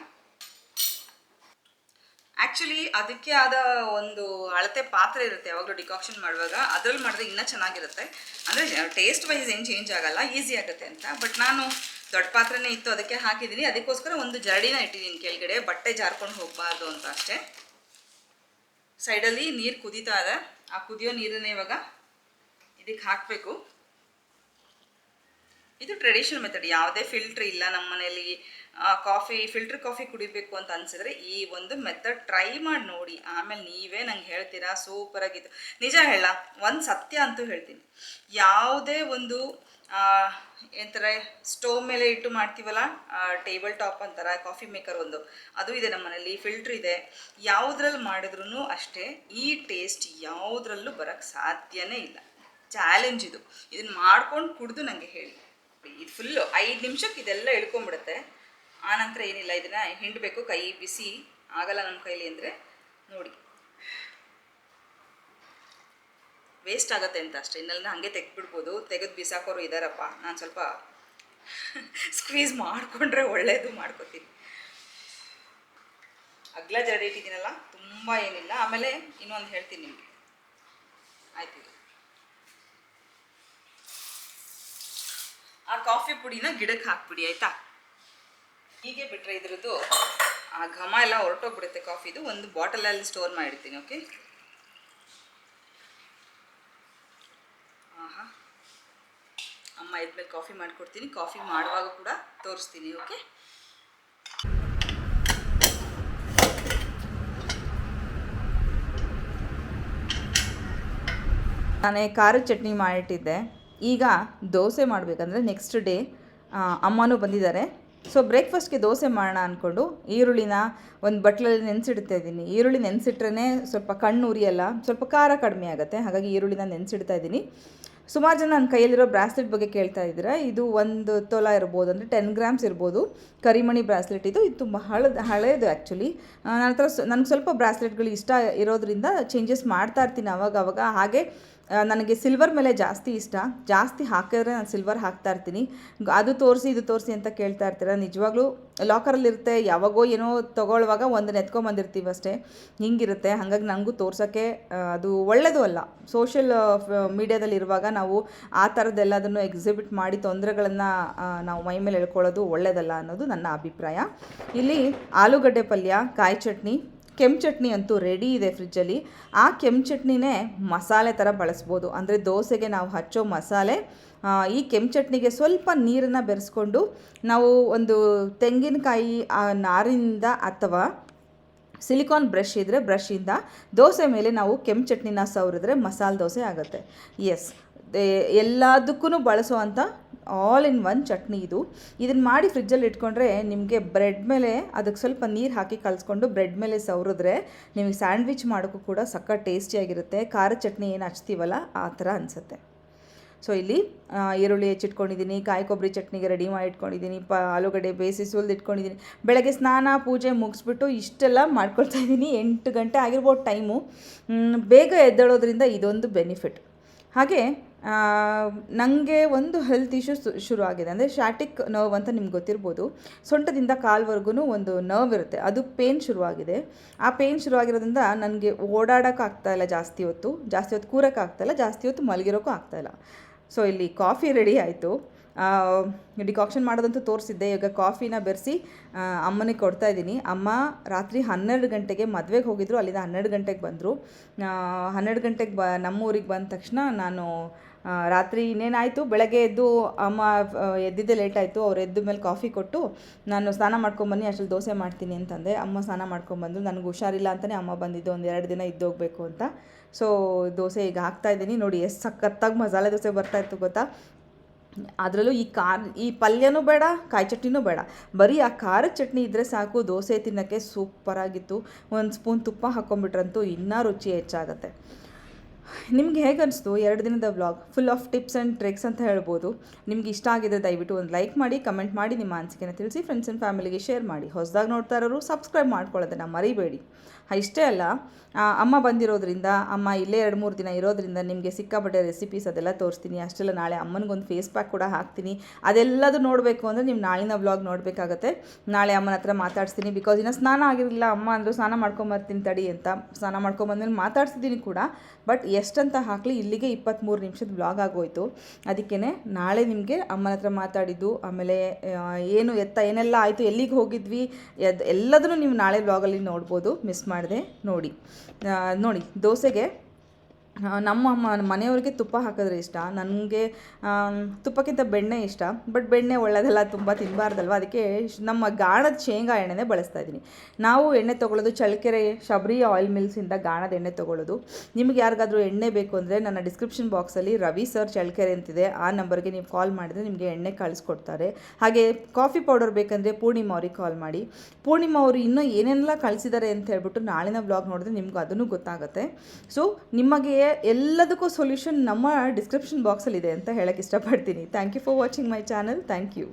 ಆ್ಯಕ್ಚುಲಿ ಅದಕ್ಕೆ ಆದ ಒಂದು ಅಳತೆ ಪಾತ್ರೆ ಇರುತ್ತೆ ಯಾವಾಗಲೂ ಡಿಕಾಕ್ಷನ್ ಮಾಡುವಾಗ. ಅದರಲ್ಲಿ ಮಾಡಿದ್ರೆ ಇನ್ನೂ ಚೆನ್ನಾಗಿರುತ್ತೆ. ಅಂದರೆ ಟೇಸ್ಟ್ ವೈಸ್ ಏನು ಚೇಂಜ್ ಆಗಲ್ಲ ಈಸಿ ಆಗುತ್ತೆ ಅಂತ. ಬಟ್ ನಾನು ದೊಡ್ಡ ಪಾತ್ರೆನೇ ಇತ್ತು, ಅದಕ್ಕೆ ಹಾಕಿದ್ದೀನಿ. ಅದಕ್ಕೋಸ್ಕರ ಒಂದು ಜರಡಿನ ಇಟ್ಟಿದ್ದೀನಿ ಕೆಳಗಡೆ. ಬಟ್ಟೆ ಜಾರ್ಕೊಂಡು ಹೋಗಬಾರ್ದು ಅಂತ ಅಷ್ಟೇ. ಸೈಡಲ್ಲಿ ನೀರು ಕುದೀತಾ ಇದೆ. ಆ ಕುದಿಯೋ ನೀರನ್ನ ಇವಾಗ ಇದಕ್ಕೆ ಹಾಕಬೇಕು. ಇದು ಟ್ರೆಡಿಷನಲ್ ಮೆಥಡ್ ಯಾವುದೇ ಫಿಲ್ಟ್ರ್ ಇಲ್ಲ ನಮ್ಮ ಮನೆಯಲ್ಲಿ. ಕಾಫಿ ಫಿಲ್ಟರ್ ಕಾಫಿ ಕುಡಿಬೇಕು ಅಂತ ಅನ್ಸಿದ್ರೆ ಈ ಒಂದು ಮೆಥಡ್ ಟ್ರೈ ಮಾಡಿ ನೋಡಿ. ಆಮೇಲೆ ನೀವೇ ನಂಗೆ ಹೇಳ್ತೀರಾ? ಸೂಪರ್ ಆಗಿತ್ತು. ನಿಜ ಹೇಳ, ಒಂದು ಸತ್ಯ ಅಂತೂ ಹೇಳ್ತೀನಿ. ಯಾವುದೇ ಒಂದು ಏನಂತಾರೆ ಸ್ಟೋವ್ ಮೇಲೆ ಇಟ್ಟು ಮಾಡ್ತೀವಲ್ಲ ಟೇಬಲ್ ಟಾಪ್ ಅಂತಾರೆ ಕಾಫಿ ಮೇಕರ್ ಒಂದು. ಅದು ಇದೆ ನಮ್ಮ ಮನೇಲಿ ಫಿಲ್ಟ್ರ್ ಇದೆ. ಯಾವುದ್ರಲ್ಲಿ ಮಾಡಿದ್ರೂ ಅಷ್ಟೇ, ಈ ಟೇಸ್ಟ್ ಯಾವುದ್ರಲ್ಲೂ ಬರೋಕ್ಕೆ ಸಾಧ್ಯನೇ ಇಲ್ಲ. ಚಾಲೆಂಜ್ ಇದು. ಇದನ್ನು ಮಾಡ್ಕೊಂಡು ಕುಡಿದು ನನಗೆ ಹೇಳಿ. ಇದು ಫುಲ್ಲು ಐದು ನಿಮಿಷಕ್ಕೆ ಇದೆಲ್ಲ ಇಳ್ಕೊಂಬಿಡುತ್ತೆ. ಆನಂತರ ಏನಿಲ್ಲ, ಇದನ್ನು ಹಿಂಡಬೇಕು, ಕೈ ಬಿಸಿ ಆಗಲ್ಲ ನಮ್ಮ ಕೈಲಿ ಅಂದರೆ ನೋಡಿ. ವೇಸ್ಟ್ ಆಗುತ್ತೆ ಅಂತ ಅಷ್ಟೇ. ಇನ್ನೆಲ್ಲ ಹಾಗೆ ತೆಗೆದ್ಬಿಡ್ಬೋದು. ತೆಗೆದು ಬಿಸಾಕೋರು ಇದ್ದಾರಪ್ಪ ನಾನು ಸ್ವಲ್ಪ ಸ್ಕ್ವೀಸ್ ಮಾಡಿಕೊಂಡ್ರೆ ಒಳ್ಳೆಯದು ಮಾಡ್ಕೋತೀನಿ. ಅಗ್ಲ ಜರಡಿ ಇಟ್ಟಿದ್ದೀನಲ್ಲ, ತುಂಬ ಏನಿಲ್ಲ. ಆಮೇಲೆ ಇನ್ನೊಂದು ಹೇಳ್ತೀನಿ ನಿಮಗೆ. ಆಯ್ತು. ಆ ಕಾಫಿ ಪುಡಿನ ಗಿಡಕ್ಕೆ ಹಾಕ್ಬಿಡಿ, ಆಯ್ತಾ? ಹೀಗೆ ಬಿಟ್ಟರೆ ಇದ್ರದ್ದು ಆ ಘಮ ಎಲ್ಲ ಹೊರಟೋಗ್ಬಿಡುತ್ತೆ ಕಾಫಿದು ಒಂದು ಬಾಟಲಲ್ಲಿ ಸ್ಟೋರ್ ಮಾಡಿರ್ತೀನಿ ಓಕೆ ಅಮ್ಮ ಇದ್ಮೇಲೆ ಕಾಫಿ ಮಾಡಿಕೊಡ್ತೀನಿ. ಕಾಫಿ ಮಾಡುವಾಗ ಕೂಡ ತೋರಿಸ್ತೀನಿ, ಓಕೆ? ನಾನೇ ಖಾರದ ಚಟ್ನಿ ಮಾಡಿಟ್ಟಿದ್ದೆ. ಈಗ ದೋಸೆ ಮಾಡಬೇಕಂದ್ರೆ ನೆಕ್ಸ್ಟ್ ಡೇ ಅಮ್ಮನೂ ಬಂದಿದ್ದಾರೆ. ಸೊ ಬ್ರೇಕ್ಫಾಸ್ಟ್ಗೆ ದೋಸೆ ಮಾಡೋಣ ಅಂದ್ಕೊಂಡು ಈರುಳ್ಳಿನ ಒಂದು ಬಟ್ಲಲ್ಲಿ ನೆನೆಸಿಡ್ತಾ ಇದ್ದೀನಿ. ಈರುಳ್ಳಿ ನೆನೆಸಿಟ್ರೇ ಸ್ವಲ್ಪ ಕಣ್ಣು ಉರಿಯಲ್ಲ, ಸ್ವಲ್ಪ ಖಾರ ಕಡಿಮೆ ಆಗುತ್ತೆ. ಹಾಗಾಗಿ ಈರುಳ್ಳಿನ ನೆನೆಸಿಡ್ತಾ ಇದ್ದೀನಿ. ಸುಮಾರು ಜನ ನನ್ನ ಕೈಯಲ್ಲಿರೋ ಬ್ರಾಸ್ಲೆಟ್ ಬಗ್ಗೆ ಕೇಳ್ತಾ ಇದ್ದೀರಾ? ಇದು ಒಂದು ತೊಲ ಇರ್ಬೋದು, ಅಂದರೆ ಟೆನ್ ಗ್ರಾಮ್ಸ್ ಇರ್ಬೋದು. ಕರಿಮಣಿ ಬ್ರಾಸ್ಲೆಟ್ ಇದು. ಇದು ತುಂಬ ಹಳದ, ಹಳೇದು ಆ್ಯಕ್ಚುಲಿ ನನ್ನ ಹತ್ರ ನನಗೆ ಸ್ವಲ್ಪ ಬ್ರಾಸ್ಲೆಟ್ಗಳು ಇಷ್ಟ ಇರೋದ್ರಿಂದ ಚೇಂಜಸ್ ಮಾಡ್ತಾ ಇರ್ತೀನಿ ಅವಾಗ ಅವಾಗ ಹಾಗೆ ನನಗೆ ಸಿಲ್ವರ್ ಮೇಲೆ ಜಾಸ್ತಿ ಇಷ್ಟ. ಜಾಸ್ತಿ ಹಾಕಿದ್ರೆ ನಾನು ಸಿಲ್ವರ್ ಹಾಕ್ತಾ ಇರ್ತೀನಿ. ಅದು ತೋರಿಸಿ, ಇದು ತೋರಿಸಿ ಅಂತ ಕೇಳ್ತಾ ಇರ್ತೀರ? ನಿಜವಾಗ್ಲೂ ಲಾಕರಲ್ಲಿರುತ್ತೆ ಯಾವಾಗೋ ಏನೋ ತೊಗೊಳ್ಳುವಾಗ ಒಂದು ನೆತ್ಕೊಂಬಂದಿರ್ತೀವಿ ಅಷ್ಟೇ. ಹಿಂಗಿರುತ್ತೆ. ಹಾಗಾಗಿ ನನಗೂ ತೋರ್ಸೋಕ್ಕೆ ಅದು ಒಳ್ಳೆಯದು ಅಲ್ಲ. ಸೋಷಿಯಲ್ ಮೀಡ್ಯಾದಲ್ಲಿ ಇರುವಾಗ ನಾವು ಆ ಥರದ್ದೆಲ್ಲದನ್ನು ಎಕ್ಸಿಬಿಟ್ ಮಾಡಿ ತೊಂದರೆಗಳನ್ನು ನಾವು ಮೈ ಮೇಲೆ ಎಳ್ಕೊಳ್ಳೋದು ಒಳ್ಳೆಯದಲ್ಲ ಅನ್ನೋದು ನನ್ನ ಅಭಿಪ್ರಾಯ. ಇಲ್ಲಿ ಆಲೂಗಡ್ಡೆ ಪಲ್ಯ, ಕಾಯಿ ಚಟ್ನಿ ಕೆಂಪು ಚಟ್ನಿ ಅಂತೂ ರೆಡಿ ಇದೆ ಫ್ರಿಜ್ಜಲ್ಲಿ ಆ ಕೆಂಪು ಚಟ್ನಿನೇ ಮಸಾಲೆ ಥರ ಬಳಸ್ಬೋದು. ಅಂದರೆ ದೋಸೆಗೆ ನಾವು ಹಚ್ಚೋ ಮಸಾಲೆ ಈ ಕೆಂಪು ಚಟ್ನಿಗೆ ಸ್ವಲ್ಪ ನೀರನ್ನು ಬೆರೆಸ್ಕೊಂಡು ನಾವು ಒಂದು ತೆಂಗಿನಕಾಯಿ, ಆ ನಾರಿನಿಂದ ಅಥವಾ ಸಿಲಿಕಾನ್ ಬ್ರಷ್ ಇದ್ದರೆ ಬ್ರಷಿಂದ ದೋಸೆ ಮೇಲೆ ನಾವು ಕೆಂಪು ಚಟ್ನಿನ ಸವರಿದ್ರೆ ಮಸಾಲೆ ದೋಸೆ ಆಗುತ್ತೆ. ಎಸ್ ಎಲ್ಲದಕ್ಕೂ ಬಳಸುವಂಥ ಆಲ್ ಇನ್ ಒನ್ ಚಟ್ನಿ ಇದು. ಇದನ್ನು ಮಾಡಿ ಫ್ರಿಜ್ಜಲ್ಲಿ ಇಟ್ಕೊಂಡ್ರೆ ನಿಮಗೆ ಬ್ರೆಡ್ ಮೇಲೆ ಅದಕ್ಕೆ ಸ್ವಲ್ಪ ನೀರು ಹಾಕಿ ಕಲಿಸ್ಕೊಂಡು ಬ್ರೆಡ್ ಮೇಲೆ ಸವರಿದ್ರೆ ನಿಮಗೆ ಸ್ಯಾಂಡ್ವಿಚ್ ಮಾಡೋಕ್ಕೂ ಕೂಡ ಸಕ್ಕ ಟೇಸ್ಟಿಯಾಗಿರುತ್ತೆ ಖಾರ ಚಟ್ನಿ ಏನು ಹಚ್ತೀವಲ್ಲ ಆ ಥರ ಅನಿಸುತ್ತೆ. ಸೊ ಇಲ್ಲಿ ಈರುಳ್ಳಿ ಹೆಚ್ಚಿಟ್ಕೊಂಡಿದ್ದೀನಿ ಕಾಯಿ ಕೊಬ್ಬರಿ ಚಟ್ನಿಗೆ ರೆಡಿ ಮಾಡಿ ಇಟ್ಕೊಂಡಿದ್ದೀನಿ ಪ, ಆಲೂಗಡ್ಡೆ ಬೇಯಿಸಿ ಸುಲ್ದು ಇಟ್ಕೊಂಡಿದ್ದೀನಿ ಬೆಳಗ್ಗೆ ಸ್ನಾನ, ಪೂಜೆ ಮುಗಿಸ್ಬಿಟ್ಟು ಇಷ್ಟೆಲ್ಲ ಮಾಡ್ಕೊಳ್ತಾ ಇದ್ದೀನಿ ಎಂಟು ಗಂಟೆ ಆಗಿರ್ಬೋದು ಟೈಮು ಬೇಗ ಎದ್ದೇಳೋದ್ರಿಂದ ಇದೊಂದು ಬೆನಿಫಿಟ್ ಹಾಗೆ ನನಗೆ ಒಂದು ಹೆಲ್ತ್ ಇಶ್ಯೂ ಶುರು ಆಗಿದೆ ಅಂದರೆ ಶಾಟಿಕ್ ನರ್ವ್ ಅಂತ ನಿಮ್ಗೆ ಗೊತ್ತಿರ್ಬೋದು. ಸೊಂಟದಿಂದ ಕಾಲ್ವರೆಗೂ ಒಂದು ನರ್ವ್ ಇರುತ್ತೆ. ಅದು ಪೇನ್ ಶುರುವಾಗಿದೆ. ಆ ಪೇನ್ ಶುರುವಾಗಿರೋದ್ರಿಂದ ನನಗೆ ಓಡಾಡೋಕೆ ಆಗ್ತಾ ಇಲ್ಲ ಜಾಸ್ತಿ ಹೊತ್ತು. ಜಾಸ್ತಿ ಹೊತ್ತು ಕೂರೋಕ್ಕಾಗ್ತಾಯಿಲ್ಲ ಜಾಸ್ತಿ ಹೊತ್ತು ಮಲಗಿರೋಕ್ಕೂ ಆಗ್ತಾಯಿಲ್ಲ ಸೊ ಇಲ್ಲಿ ಕಾಫಿ ರೆಡಿ ಆಯಿತು. ಡಿಕಾಕ್ಷನ್ ಮಾಡೋದಂತೂ ತೋರಿಸಿದ್ದೆ. ಈಗ ಕಾಫಿನ ಬೆರೆಸಿ ಅಮ್ಮನಿಗೆ ಕೊಡ್ತಾ ಇದ್ದೀನಿ. ಅಮ್ಮ ರಾತ್ರಿ ಹನ್ನೆರಡು ಗಂಟೆಗೆ ಮದುವೆಗೆ ಹೋಗಿದ್ರು. ಅಲ್ಲಿಂದ ಹನ್ನೆರಡು ಗಂಟೆಗೆ ಬಂದರು. ಹನ್ನೆರಡು ಗಂಟೆಗೆ ಬ ನಮ್ಮ ಊರಿಗೆ ಬಂದ ತಕ್ಷಣ ನಾನು ರಾತ್ರಿ ಇನ್ನೇನಾಯಿತು? ಬೆಳಗ್ಗೆ ಎದ್ದು ಅಮ್ಮ ಎದ್ದಿದ್ದೇ ಲೇಟ್ ಆಯಿತು. ಅವ್ರು ಎದ್ದ ಮೇಲೆ ಕಾಫಿ ಕೊಟ್ಟು, ನಾನು ಸ್ನಾನ ಮಾಡ್ಕೊಂಬನ್ನಿ ಅಷ್ಟಲ್ಲಿ ದೋಸೆ ಮಾಡ್ತೀನಿ ಅಂತಂದೆ. ಅಮ್ಮ ಸ್ನಾನ ಮಾಡ್ಕೊಂಬಂದು ನನಗೆ ಹುಷಾರಿಲ್ಲ ಅಂತಲೇ ಅಮ್ಮ ಬಂದಿದ್ದು ಒಂದು ಎರಡು ದಿನ ಇದ್ದೋಗಬೇಕು ಅಂತ. ಸೊ ದೋಸೆ ಈಗ ಹಾಕ್ತಾ ಇದ್ದೀನಿ. ನೋಡಿ, ಎಷ್ಟು ಸಖತ್ತಾಗಿ ಮಸಾಲೆ ದೋಸೆ ಬರ್ತಾ ಇತ್ತು ಗೊತ್ತಾ? ಅದರಲ್ಲೂ ಈ ಖಾರ, ಈ ಪಲ್ಯನೂ ಬೇಡ, ಕಾಯಿ ಚಟ್ನಿನೂ ಬೇಡ. ಬರೀ ಆ ಖಾರದ ಚಟ್ನಿ ಇದ್ದರೆ ಸಾಕು. ದೋಸೆ ತಿನ್ನೋಕ್ಕೆ ಸೂಪರಾಗಿತ್ತು ಒಂದು ಸ್ಪೂನ್ ತುಪ್ಪ ಹಾಕ್ಕೊಂಬಿಟ್ರಂತೂ ಇನ್ನೂ ರುಚಿ ಹೆಚ್ಚಾಗುತ್ತೆ. ನಿಮ್ಗೆ ಹೇಗೆ ಅನಿಸ್ತು ಎರಡು ದಿನದ vlog full of tips and tricks ಅಂತ ಹೇಳ್ಬೋದು. ನಿಮ್ಗೆ ಇಷ್ಟ ಆಗಿದೆ ದಯವಿಟ್ಟು ಒಂದು ಲೈಕ್ ಮಾಡಿ ಕಮೆಂಟ್ ಮಾಡಿ, ನಿಮ್ಮ ಅನಿಸಿಕೆನ ತಿಳಿಸಿ ಫ್ರೆಂಡ್ಸ್ ಆ್ಯಂಡ್ ಫ್ಯಾಮಿಲಿಗೆ ಶೇರ್ ಮಾಡಿ. ಹೊಸದಾಗಿ ನೋಡ್ತಾ ಇರೋರು ಸಬ್ಸ್ಕ್ರೈಬ್ ಮಾಡ್ಕೊಳ್ಳೋದನ್ನು ಮರಿಬೇಡಿ. ಇಷ್ಟೇ ಅಲ್ಲ ಅಮ್ಮ ಬಂದಿರೋದ್ರಿಂದ, ಅಮ್ಮ ಇಲ್ಲೇ ಎರಡು ಮೂರು ದಿನ ಇರೋದ್ರಿಂದ ನಿಮಗೆ ಸಿಕ್ಕಾಪಟ್ಟೆ ರೆಸಿಪೀಸ್ ಅದೆಲ್ಲ ತೋರಿಸ್ತೀನಿ, ಅಷ್ಟೆಲ್ಲ ನಾಳೆ ಅಮ್ಮನಿಗೊಂದು ಫೇಸ್ ಪ್ಯಾಕ್ ಕೂಡ ಹಾಕ್ತೀನಿ. ಅದೆಲ್ಲದು ನೋಡಬೇಕು ಅಂದರೆ ನೀವು ನಾಳಿನ ವ್ಲಾಗ್ ನೋಡಬೇಕಾಗತ್ತೆ. ನಾಳೆ ಅಮ್ಮನ ಹತ್ರ ಮಾತಾಡ್ಸ್ತೀನಿ ಬಿಕಾಸ್ ಇನ್ನು ಸ್ನಾನ ಆಗಿರಲಿಲ್ಲ, ಅಮ್ಮ ಅಂದರು ಸ್ನಾನ ಮಾಡ್ಕೊಂಬರ್ತೀನಿ ತಡಿ ಅಂತ ಸ್ನಾನ ಮಾಡ್ಕೊಂಬಂದ್ಮೇಲೆ ಮಾತಾಡ್ಸಿದ್ದೀನಿ ಕೂಡ. ಬಟ್ ಎಷ್ಟಂತ ಹಾಕಲಿ, ಇಲ್ಲಿಗೆ ಇಪ್ಪತ್ತ್ಮೂರು ನಿಮಿಷದ ವ್ಲಾಗ್ ಆಗೋಯ್ತು. ಅದಕ್ಕೇ ನಾಳೆ ನಿಮಗೆ ಅಮ್ಮನ ಹತ್ರ ಮಾತಾಡಿದ್ದು, ಆಮೇಲೆ ಏನು ಎತ್ತ, ಏನೆಲ್ಲ ಆಯಿತು, ಎಲ್ಲಿಗೆ ಹೋಗಿದ್ವಿ ಎಲ್ಲದನ್ನೂ ನೀವು ನಾಳೆ ವ್ಲಾಗಲ್ಲಿ ನೋಡ್ಬೋದು. ಮಿಸ್ ಮಾಡಿದೆ ನೋಡಿ. ನೋಡಿ ದೋಸೆಗೆ ನಮ್ಮ ಮನೆಯವ್ರಿಗೆ ತುಪ್ಪ ಹಾಕಿದ್ರೆ ಇಷ್ಟ. ನನಗೆ ತುಪ್ಪಕ್ಕಿಂತ ಬೆಣ್ಣೆ ಇಷ್ಟ. ಬಟ್ ಬೆಣ್ಣೆ ಒಳ್ಳೆಯದೆಲ್ಲ ತುಂಬ ತಿನ್ನಬಾರ್ದಲ್ವ ಅದಕ್ಕೆ ನಮ್ಮ ಗಾಣದ ಶೇಂಗಾ ಎಣ್ಣೆನೇ ಬಳಸ್ತಾ ಇದ್ದೀನಿ. ನಾವು ಎಣ್ಣೆ ತೊಗೊಳ್ಳೋದು ಚಳ್ಳಕೆರೆ ಶಬರಿ ಆಯಿಲ್ ಮಿಲ್ಸಿಂದ ಗಾಣದ ಎಣ್ಣೆ ತೊಗೊಳ್ಳೋದು. ನಿಮ್ಗೆ ಯಾರಿಗಾದರೂ ಎಣ್ಣೆ ಬೇಕು ಅಂದರೆ ನನ್ನ ಡಿಸ್ಕ್ರಿಪ್ಷನ್ ಬಾಕ್ಸಲ್ಲಿ ರವಿ ಸರ್ ಚಳ್ಳಕೆರೆ ಅಂತಿದೆ. ಆ ನಂಬರ್ಗೆ ನೀವು ಕಾಲ್ ಮಾಡಿದರೆ ನಿಮಗೆ ಎಣ್ಣೆ ಕಳಿಸ್ಕೊಡ್ತಾರೆ. ಹಾಗೆ ಕಾಫಿ ಪೌಡರ್ ಬೇಕಂದರೆ ಪೂರ್ಣಿಮಾ ಅವ್ರಿಗೆ ಕಾಲ್ ಮಾಡಿ. ಪೂರ್ಣಿಮಾ ಅವರು ಇನ್ನೂ ಏನೆಲ್ಲ ಕಳಿಸಿದ್ದಾರೆ ಅಂತ ಹೇಳ್ಬಿಟ್ಟು ನಾಳಿನ ಬ್ಲಾಗ್ ನೋಡಿದ್ರೆ ನಿಮ್ಗೆ ಅದನ್ನು ಗೊತ್ತಾಗುತ್ತೆ. ಸೊ ನಿಮಗೆ ಎಲ್ಲದಕ್ಕೂ ಸೊಲ್ಯೂಷನ್ ನಮ್ಮ ಡಿಸ್ಕ್ರಿಪ್ಷನ್ ಬಾಕ್ಸಲ್ಲಿದೆ ಅಂತ ಹೇಳಕ್ಕೆ ಇಷ್ಟಪಡ್ತೀನಿ. Thank you for watching my channel thank you